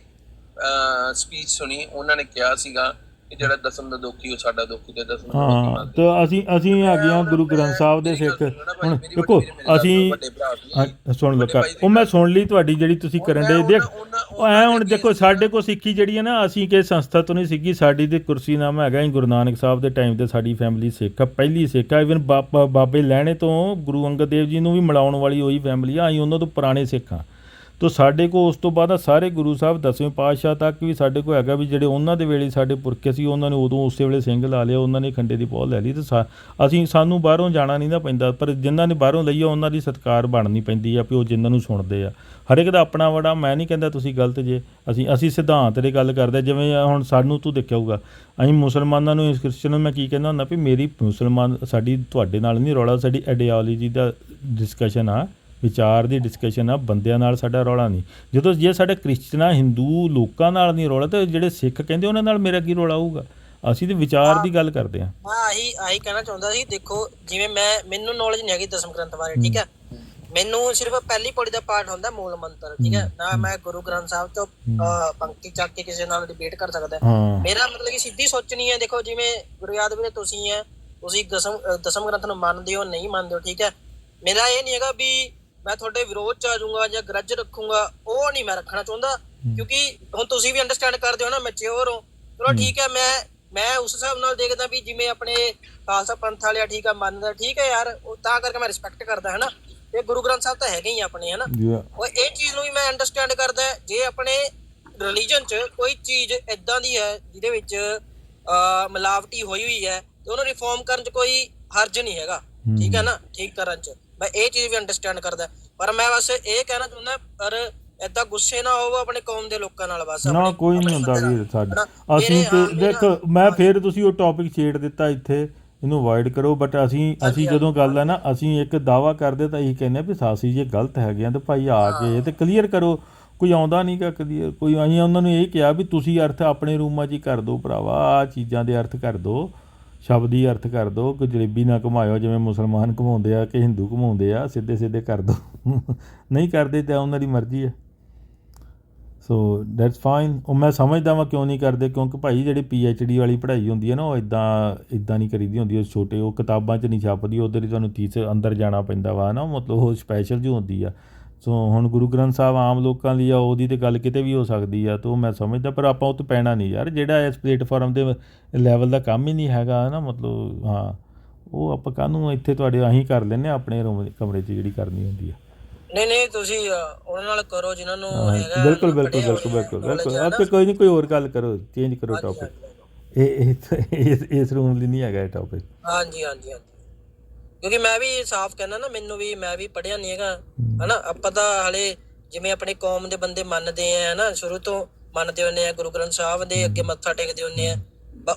ਸਪੀਚ ਸੁਣੀ ਉਹਨਾਂ ਨੇ ਕਿਹਾ ਸੀਗਾ ਕਿ ਜਿਹੜਾ ਦਸਮ ਦਾ ਦੁਖੀ ਉਹ ਸਾਡਾ ਦੁਖੀ ਤੇ ਦਸਮ ਹਾਂ ਤੇ ਅਸੀਂ ਅਸੀਂ ਆ ਗੁਰੂ ਗ੍ਰੰਥ ਸਾਹਿਬ ਦੇ ਸਿੱਖ। ਹੁਣ ਦੇਖੋ ਅਸੀਂ ਸੁਣ ਲਓ ਉਹ ਮੈਂ ਸੁਣ ਲਈ ਤੁਹਾਡੀ ਜਿਹੜੀ ਤੁਸੀਂ ਕਰਨ ਦੇ ਦੇਖ ਉਹ ਐ ਹੁਣ ਦੇਖੋ ਸਾਡੇ ਕੋਲ ਸਿੱਖੀ ਜਿਹੜੀ ਹੈ ਨਾ ਅਸੀਂ ਕਿ ਸੰਸਥਾ ਤੋਂ ਨਹੀਂ ਸਿੱਖੀ। ਸਾਡੀ ਤੇ ਕੁਰਸੀ ਨਾਮ ਹੈਗਾ ਹੀ ਗੁਰੂ ਨਾਨਕ ਸਾਹਿਬ ਦੇ ਟਾਈਮ ਤੇ ਸਾਡੀ ਫੈਮਿਲੀ ਸਿੱਖ ਆ ਪਹਿਲੀ ਸਿੱਖ ਆ। ਇਵਨ ਬਾਬੇ ਲੈਣੇ ਤੋਂ ਗੁਰੂ ਅੰਗਦ ਦੇਵ ਜੀ ਨੂੰ ਵੀ ਮਿਲਾਉਣ ਵਾਲੀ ਉਹੀ ਫੈਮਿਲੀ ਆ। ਅਸੀਂ ਉਹਨਾਂ ਤੋਂ ਪੁਰਾਣੇ ਸਿੱਖ ਆ। ਤੋ ਸਾਡੇ ਕੋ ਉਸ ਤੋਂ ਬਾਅਦ ਸਾਰੇ ਗੁਰੂ ਸਾਹਿਬ ਦਸਵੇਂ ਪਾਤਸ਼ਾਹ ਤੱਕ ਵੀ ਸਾਡੇ ਕੋ ਹੈਗਾ ਵੀ ਜਿਹੜੇ ਉਹਨਾਂ ਦੇ ਵੇਲੇ ਸਾਡੇ ਪੁਰਖੇ ਸੀ, ਉਹਨਾਂ ਨੇ ਉਦੋਂ ਉਸੇ ਵੇਲੇ ਸਿੰਘ ਲਾ ਲਿਆ, ਉਹਨਾਂ ਨੇ ਖੰਡੇ ਦੀ ਪੌਲ ਲੈ ਲਈ ਤੇ ਸਾ- ਅਸੀਂ ਸਾਨੂੰ ਬਾਹਰੋਂ ਜਾਣਾ ਨਹੀਂ ਨਾ ਪੈਂਦਾ, ਪਰ ਜਿਨ੍ਹਾਂ ਨੇ ਬਾਹਰੋਂ ਲਈ ਆ, ਉਹਨਾਂ ਦੀ ਸਤਕਾਰ ਬਣਨੀ ਪੈਂਦੀ ਆ ਵੀ ਉਹ ਜਿਨ੍ਹਾਂ ਨੂੰ ਸੁਣਦੇ ਆ। ਹਰ ਇੱਕ ਦਾ ਆਪਣਾ ਵੜਾ, ਮੈਂ ਨਹੀਂ ਕਹਿੰਦਾ ਤੁਸੀਂ ਗਲਤ ਜੇ, ਅਸੀਂ ਅਸੀਂ ਸਿਧਾਂਤ ਦੀ ਗੱਲ ਕਰਦੇ ਜਿਵੇਂ ਹੁਣ ਸਾਨੂੰ ਤੂੰ ਦੇਖਿਆ ਹੋਊਗਾ ਅਸੀਂ ਮੁਸਲਮਾਨਾਂ ਨੂੰ ਇਸ ਕ੍ਰਿਸਚਨ ਨੂੰ ਮੈਂ ਕੀ ਕਹਿੰਦਾ ਹੁੰਦਾ ਵੀ ਮੇਰੀ ਮੁਸਲਮਾਨ ਸਾਡੀ, ਤੁਹਾਡੇ ਨਾਲ ਨਹੀਂ ਰੌਲਾ, ਸਾਡੀ ਆਈਡੀਓਲੋਜੀ ਦਾ ਡਿਸਕਸ਼ਨ ਆ। ਵਿਚਾਰ ਦੀ ਡਿਸਕਸ਼ਨ ਆ ਬੰਦਿਆਂ ਨਾਲ ਸਾਡਾ ਰੌਲਾ ਨਹੀਂ। ਜਦੋਂ ਜੇ ਸਾਡੇ ਕ੍ਰਿਸਚਨਾਂ ਹਿੰਦੂ ਲੋਕਾਂ ਨਾਲ ਨਹੀਂ ਰੌਲਾ ਤੇ ਜਿਹੜੇ ਸਿੱਖ ਕਹਿੰਦੇ ਉਹਨਾਂ ਨਾਲ ਮੇਰਾ ਕੀ ਰੌਲਾ ਹੋਊਗਾ? ਅਸੀਂ ਤੇ ਵਿਚਾਰ ਦੀ ਗੱਲ ਕਰਦੇ ਆ ਮੈਂ ਆਹੀ ਆਹੀ ਕਹਿਣਾ ਚਾਹੁੰਦਾ ਸੀ। ਦੇਖੋ ਜਿਵੇਂ ਮੈਂ ਮੈਨੂੰ ਨੌਲੇਜ ਨਹੀਂ ਹੈਗੀ ਦਸਮ ਗ੍ਰੰਥ ਬਾਰੇ ਠੀਕ ਹੈ? ਮੈਨੂੰ ਸਿਰਫ ਪਹਿਲੀ ਪੌੜੀ ਦਾ ਪਾਠ ਹੁੰਦਾ ਮੂਲ ਮੰਤਰ ਠੀਕ ਹੈ? ਨਾ ਮੈਂ ਗੁਰੂ ਗ੍ਰੰਥ ਸਾਹਿਬ ਤੋਂ ਪੰਕਤੀ ਚੱਕ ਕੇ ਕਿਸੇ ਨਾਲ ਡਿਬੇਟ ਕਰ ਸਕਦਾ। ਹਾਂ। ਮੇਰਾ ਮਤਲਬ ਕਿ ਸਿੱਧੀ ਸੋਚਣੀ ਹੈ ਦੇਖੋ ਜਿਵੇਂ ਗੁਰੂ ਯਾਦਵ ਵੀਰੇ ਤੁਸੀਂ ਹੈ ਤੁਸੀਂ ਦਸਮ ਦਸਮ ਗ੍ਰੰਥ ਨੂੰ ਮੰਨਦੇ ਹੋ ਨਹੀਂ ਮੰਨਦੇ ਹੋ ਠੀਕ ਹੈ? ਮੇਰਾ ਇਹ ਨਹੀਂ ਹੈਗਾ ਵੀ ਮੈਂ ਤੁਹਾਡੇ ਵਿਰੋਧ ਚ ਆ ਜਾਊਂਗਾ ਜਾਂ ਗਰਜ ਰੱਖੂੰਗਾ ਉਹ ਨਹੀਂ ਮੈਂ ਰੱਖਣਾ ਚਾਹੁੰਦਾ। ਕਿਉਂਕਿ ਹੁਣ ਤੁਸੀਂ ਵੀ ਅੰਡਰਸਟੈਂਡ ਕਰਦੇ ਹੋ ਨਾ ਮੈਚਿਓਰ ਹੋ। ਚਲੋ ਠੀਕ ਹੈ ਮੈਂ ਮੈਂ ਉਸ ਹਿਸਾਬ ਨਾਲ ਦੇਖਦਾ ਵੀ ਜਿਵੇਂ ਆਪਣੇ ਖਾਲਸਾ ਪੰਥ ਵਾਲਿਆ ਠੀਕ ਆ ਮੰਨਦਾ ਠੀਕ ਹੈ ਯਾਰ ਉਹ ਤਾਂ ਕਰਕੇ ਮੈਂ ਰਿਸਪੈਕਟ ਕਰਦਾ ਹੈ ਨਾ ਇਹ ਗੁਰੂ ਗ੍ਰੰਥ ਸਾਹਿਬ ਤਾਂ ਹੈਗੇ ਹੀ ਆਪਣੇ ਹੈ ਨਾ ਉਹ ਇਹ ਚੀਜ਼ ਨੂੰ ਵੀ ਮੈਂ ਅੰਡਰਸਟੈਂਡ ਕਰਦਾ ਜੇ ਆਪਣੇ ਰਿਲੀਜਨ 'ਚ ਕੋਈ ਚੀਜ਼ ਇਦਾਂ ਦੀ ਹੈ ਜਿਹਦੇ ਵਿੱਚ ਮਿਲਾਵਟੀ ਹੋਈ ਹੋਈ ਹੈ ਤੇ ਉਹਨੂੰ ਰਿਫਾਰਮ ਕਰਨ 'ਚ ਕੋਈ ਹਰਜ ਨਹੀਂ ਹੈਗਾ। ਠੀਕ ਹੈ ਨਾ ਠੀਕ ਕਰਨ 'ਚ। ਮੈਂ ਇਹ ਚੀਜ਼ ਵੀ ਅੰਡਰਸਟੈਂਡ ਕਰਦਾ ਪਰ ਮੈਂ ਬਸ ਇਹ ਕਹਿਣਾ ਚਾਹੁੰਦਾ ਪਰ ਏਦਾਂ ਗੁੱਸੇ ਨਾ ਹੋਵੋ ਆਪਣੇ ਕੌਮ ਦੇ ਲੋਕਾਂ ਨਾਲ ਬਸ ਨਾ ਕੋਈ ਨਹੀਂ ਹੁੰਦਾ ਵੀਰ। ਸਾਡੇ? ਅਸੀਂ ਤੇ ਦੇਖੋ ਮੈਂ ਫੇਰ ਤੁਸੀਂ ਉਹ ਟੌਪਿਕ ਛੇੜ ਦਿੱਤਾ ਇੱਥੇ ਇਹਨੂੰ ਅਵੋਇਡ ਕਰੋ ਬਟ ਅਸੀਂ ਅਸੀਂ ਜਦੋਂ ਗੱਲ ਹੈ ਨਾ ਅਸੀਂ ਇੱਕ ਦਾਵਾ ਕਰਦੇ ਤਾਂ ਇਹੀ ਕਹਿੰਦੇ ਵੀ ਸਾਸੀ ਜੇ ਗਲਤ ਹੈਗੇ ਆ ਤੇ ਭਾਈ ਆ ਕੇ ਤੇ ਕਲੀਅਰ ਕਰੋ। ਕੋਈ ਆਉਂਦਾ ਨਹੀਂ ਕਾ ਕਲੀਅਰ ਕੋਈ ਅਸੀਂ ਉਹਨਾਂ ਨੂੰ ਇਹ ਕਿਹਾ ਵੀ ਤੁਸੀਂ ਅਰਥ ਆਪਣੇ ਰੂਮਾਂ 'ਚ ਹੀ ਕਰ ਦਿਓ ਭਰਾਵਾ ਆ ਚੀਜ਼ਾਂ ਦੇ ਅਰਥ ਕਰ ਦਿਓ। ਸ਼ਬਦੀ ਅਰਥ ਕਰ ਦਿਓ ਕਿ ਜਲੇਬੀ ਨਾ ਘੁਮਾਇਓ, ਜਿਵੇਂ ਮੁਸਲਮਾਨ ਘੁਮਾਉਂਦੇ ਆ ਕਿ ਹਿੰਦੂ ਘੁਮਾਉਂਦੇ ਆ, ਸਿੱਧੇ ਸਿੱਧੇ ਕਰ ਦਿਓ ਨਹੀਂ ਕਰਦੇ ਤਾਂ ਉਹਨਾਂ ਦੀ ਮਰਜ਼ੀ ਹੈ ਸੋ ਦੈਟਸ ਫਾਈਨ ਉਹ ਮੈਂ ਸਮਝਦਾ ਵਾਂ ਕਿਉਂ ਨਹੀਂ ਕਰਦੇ, ਕਿਉਂਕਿ ਭਾਈ ਜਿਹੜੀ ਪੀ ਐਚ ਡੀ ਵਾਲੀ ਪੜ੍ਹਾਈ ਹੁੰਦੀ ਹੈ ਨਾ, ਉਹ ਇਦਾਂ ਇਦਾਂ ਨਹੀਂ ਕਰੀਦੀ ਹੁੰਦੀ, ਉਹ ਛੋਟੇ, ਉਹ ਕਿਤਾਬਾਂ 'ਚ ਨਹੀਂ ਛਾਪਦੀ ਉਧਰ ਹੀ ਤੁਹਾਨੂੰ ਤੀਸ ਅੰਦਰ ਜਾਣਾ ਪੈਂਦਾ ਵਾ, ਨਾ, ਮਤਲਬ ਉਹ ਸਪੈਸ਼ਲ ਜਿਹੀ ਹੁੰਦੀ ਆ। ਸੋ ਹੁਣ ਗੁਰੂ ਗ੍ਰੰਥ ਸਾਹਿਬ ਆਮ ਲੋਕਾਂ ਲਈ ਆ ਉਹਦੀ ਤੇ ਗੱਲ ਕਿਤੇ ਵੀ ਹੋ ਸਕਦੀ ਆ ਤਾਂ ਮੈਂ ਸਮਝਦਾ ਪਰ ਆਪਾਂ ਉਹ ਤੇ ਪੈਣਾ ਨਹੀਂ ਯਾਰ ਜਿਹੜਾ ਇਸ ਪਲੇਟਫਾਰਮ ਦੇ ਲੈਵਲ ਦਾ ਕੰਮ ਹੀ ਨਹੀਂ ਹੈਗਾ ਨਾ ਮਤਲਬ ਹਾਂ ਉਹ ਆਪਾਂ ਕਾਹਨੂੰ ਇੱਥੇ ਤੁਹਾਡੇ ਅਸੀਂ ਕਰ ਲੈਨੇ ਆ ਆਪਣੇ ਰੂਮ ਕਮਰੇ 'ਚ ਜਿਹੜੀ ਕਰਨੀ ਹੁੰਦੀ ਆ। ਨਹੀਂ ਨਹੀਂ ਤੁਸੀਂ ਉਹਨਾਂ ਨਾਲ ਕਰੋ ਜਿਨ੍ਹਾਂ ਨੂੰ ਹੈਗਾ ਬਿਲਕੁਲ ਬਿਲਕੁਲ ਬਿਲਕੁਲ ਬਿਲਕੁਲ ਬਿਲਕੁਲ। ਆਪੇ ਕੋਈ ਨਹੀਂ ਕੋਈ ਹੋਰ ਗੱਲ ਕਰੋ ਚੇਂਜ ਕਰੋ ਟੌਪਿਕ ਇਹ ਇਸ ਰੂਮ ਲਈ ਨਹੀਂ ਹੈਗਾ ਇਹ ਟੌਪਿਕ ਹਾਂਜੀ ਹਾਂਜੀ ਹਾਂਜੀ। ਕਿਉਂਕਿ ਮੈਂ ਵੀ ਸਾਫ਼ ਕਹਿਣਾ ਨਾ ਮੈਨੂੰ ਵੀ ਮੈਂ ਵੀ ਪੜਿਆ ਨਹੀਂ ਹੈਗਾ। ਹਨਾ ਆਪਾਂ ਤਾਂ ਹਲੇ ਜਿਵੇਂ ਆਪਣੀ ਕੌਮ ਦੇ ਬੰਦੇ ਮੰਨਦੇ ਆ ਹਨਾ ਸ਼ੁਰੂ ਤੋਂ ਮੰਨਦੇ ਹੁੰਦੇ ਆ ਗੁਰੂ ਗ੍ਰੰਥ ਸਾਹਿਬ ਦੇ ਅੱਗੇ ਮੱਥਾ ਟੇਕਦੇ ਹੁੰਦੇ ਆ।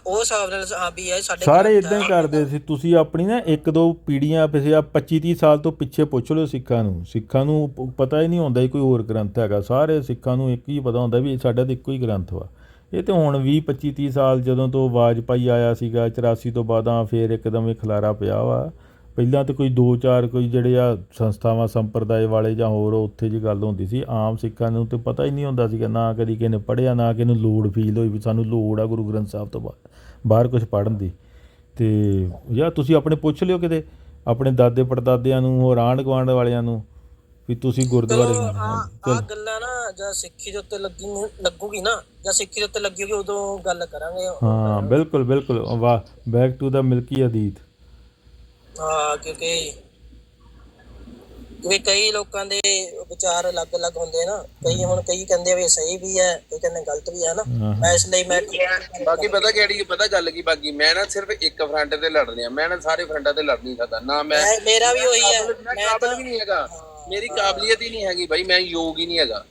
ਉਹ ਹਿਸਾਬ ਨਾਲ ਹਾਂ ਵੀ ਇਹ ਸਾਡੇ ਸਾਰੇ ਇਦਾਂ ਹੀ। ਕਰਦੇ ਸੀ। ਤੁਸੀਂ ਆਪਣੀ ਨਾ ਇੱਕ ਦੋ ਪੀੜ੍ਹੀਆਂ ਪਿਛੇ 25 30 ਸਾਲ ਤੋਂ ਪਿੱਛੇ ਪੁੱਛ ਲਓ ਸਿੱਖਾਂ ਨੂੰ। ਸਿੱਖਾਂ ਨੂੰ ਪਤਾ ਹੀ ਨਹੀਂ ਹੁੰਦਾ ਕੋਈ ਹੋਰ ਗ੍ਰੰਥ ਹੈਗਾ। ਸਾਰੇ ਸਿੱਖਾਂ ਨੂੰ ਇੱਕ ਹੀ ਪਤਾ ਹੁੰਦਾ ਵੀ ਸਾਡਾ ਤਾਂ ਇੱਕੋ ਹੀ ਗ੍ਰੰਥ ਵਾ। ਇਹ ਤੇ ਹੁਣ 20 25 30 ਸਾਲ ਜਦੋਂ ਤੋਂ ਵਾਜਪਾਈ ਆਇਆ ਸੀਗਾ 84 ਤੋਂ ਬਾਅਦਾਂ ਫੇਰ ਇੱਕਦਮ ਇਹ ਖਲਾਰਾ ਪਿਆ ਵਾ। ਪਹਿਲਾਂ ਤਾਂ ਕੋਈ ਦੋ ਚਾਰ ਕੋਈ ਜਿਹੜੇ ਆ ਸੰਸਥਾਵਾਂ ਸੰਪਰਦਾਇ ਵਾਲੇ ਜਾਂ ਹੋਰ ਉੱਥੇ ਜੀ ਗੱਲ ਹੁੰਦੀ ਸੀ ਆਮ ਸਿੱਖਾਂ ਨੂੰ ਤੇ ਪਤਾ ਹੀ ਨਹੀਂ ਹੁੰਦਾ ਸੀਗਾ ਨਾ ਕਦੀ ਕਿਸੇ ਨੇ ਪੜ੍ਹਿਆ ਨਾ ਕਿਸੇ ਨੂੰ ਲੋੜ ਫੀਲ ਹੋਈ ਵੀ ਸਾਨੂੰ ਲੋੜ ਆ ਗੁਰੂ ਗ੍ਰੰਥ ਸਾਹਿਬ ਤੋਂ ਬਾਹਰ ਕੁਝ ਪੜ੍ਹਨ ਦੀ। ਤੇ ਯਾ ਤੁਸੀਂ ਆਪਣੇ ਪੁੱਛ ਲਿਓ ਕਿਤੇ ਆਪਣੇ ਦਾਦੇ ਪੜਦਾਦਿਆਂ ਨੂੰ ਹੋਰ ਆਂਢ ਗੁਆਂਢ ਵਾਲਿਆਂ ਨੂੰ ਵੀ ਤੁਸੀਂ ਗੁਰਦੁਆਰੇ ਚਲੋ ਆ ਆ ਗੱਲਾਂ ਨਾ ਜਾਂ ਸਿੱਖੀ ਦੇ ਉੱਤੇ ਲੱਗੀ ਲੱਗੂਗੀ ਨਾ ਜਾਂ ਸਿੱਖੀ ਦੇ ਉੱਤੇ ਲੱਗੀ ਹੋਗੀ ਉਦੋਂ ਗੱਲ ਕਰਾਂਗੇ। ਹਾਂ ਬਿਲਕੁਲ ਬਿਲਕੁਲ ਵਾਹ back to the milky Adit ਹਾਂ ਕਿਉਂਕਿ ਕਿਉਂਕਿ ਕਈ ਲੋਕਾਂ ਦੇ ਵਿਚਾਰ ਅਲੱਗ-ਅਲੱਗ ਹੁੰਦੇ ਆ ਨਾ। ਕਈ ਹੁਣ ਕਈ ਕਹਿੰਦੇ ਆ ਵੀ ਸਹੀ ਵੀ ਹੈ ਕਈ ਕਹਿੰਦੇ ਗਲਤ ਵੀ ਹੈ ਨਾ। ਮੈਂ ਇਸ ਲਈ ਮੈਂ ਬਾਕੀ ਪਤਾ ਕਿਹੜੀ ਪਤਾ ਗੱਲ ਕੀ ਬਾਕੀ ਮੈਂ ਨਾ ਸਿਰਫ ਇੱਕ ਫਰੰਟ ਤੇ ਲੜ ਰਿਹਾ ਮੈਂ ਨਾ ਸਾਰੇ ਫਰੰਟਾਂ ਤੇ ਲੜ ਨਹੀਂ ਸਕਦਾ। ਨਾ ਮੈਂ ਮੇਰਾ ਵੀ ਉਹੀ ਹੈ। ਮੈਂ ਕਾਬਲ ਵੀ ਨਹੀਂ ਹੈਗਾ। ਮੇਰੀ ਕਾਬਲੀਅਤ ਹੀ ਨਹੀਂ ਹੈਗੀ ਭਾਈ ਮੈਂ ਯੋਗ ਹੀ ਨਹੀਂ ਹੈਗਾ।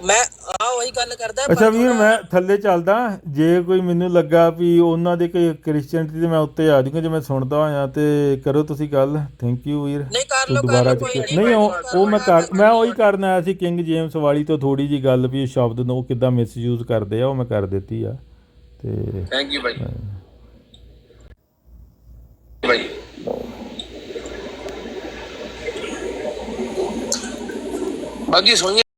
ਮੈਂ ਆ ਉਹੀ ਗੱਲ ਕਰਦਾ ਅੱਛਾ ਵੀਰ ਮੈਂ ਥੱਲੇ ਚੱਲਦਾ। ਜੇ ਕੋਈ ਮੈਨੂੰ ਲੱਗਾ ਵੀ ਉਹਨਾਂ ਦੇ ਕੋਈ ਕ੍ਰਿਸਚੀਅਨਟੀ ਤੇ ਮੈਂ ਉੱਤੇ ਆ ਜਾਊਂਗਾ ਜੇ ਮੈਂ ਸੁਣਦਾ ਹੋਇਆ ਤੇ ਕਰੋ ਤੁਸੀਂ ਗੱਲ। ਥੈਂਕ ਯੂ ਵੀਰ। ਨਹੀਂ ਕਰ ਲਓ ਕਰ ਦੁਬਾਰਾ ਨਹੀਂ ਨਹੀਂ ਉਹ ਮੈਂ ਕਰ ਮੈਂ ਉਹੀ ਕਰਨ ਆਇਆ ਸੀ ਕਿੰਗ ਜੇਮਸ ਵਾਲੀ ਤੋਂ ਥੋੜੀ ਜੀ ਗੱਲ ਵੀ ਇਹ ਸ਼ਬਦ ਨੂੰ ਕਿੱਦਾਂ ਮਿਸਯੂਜ਼ ਕਰਦੇ ਆ ਉਹ ਮੈਂ ਕਰ ਦਿੱਤੀ ਆ। ਤੇ ਥੈਂਕ ਯੂ ਭਾਈ। ਭਾਈ। ਬਾਕੀ ਸੋਈ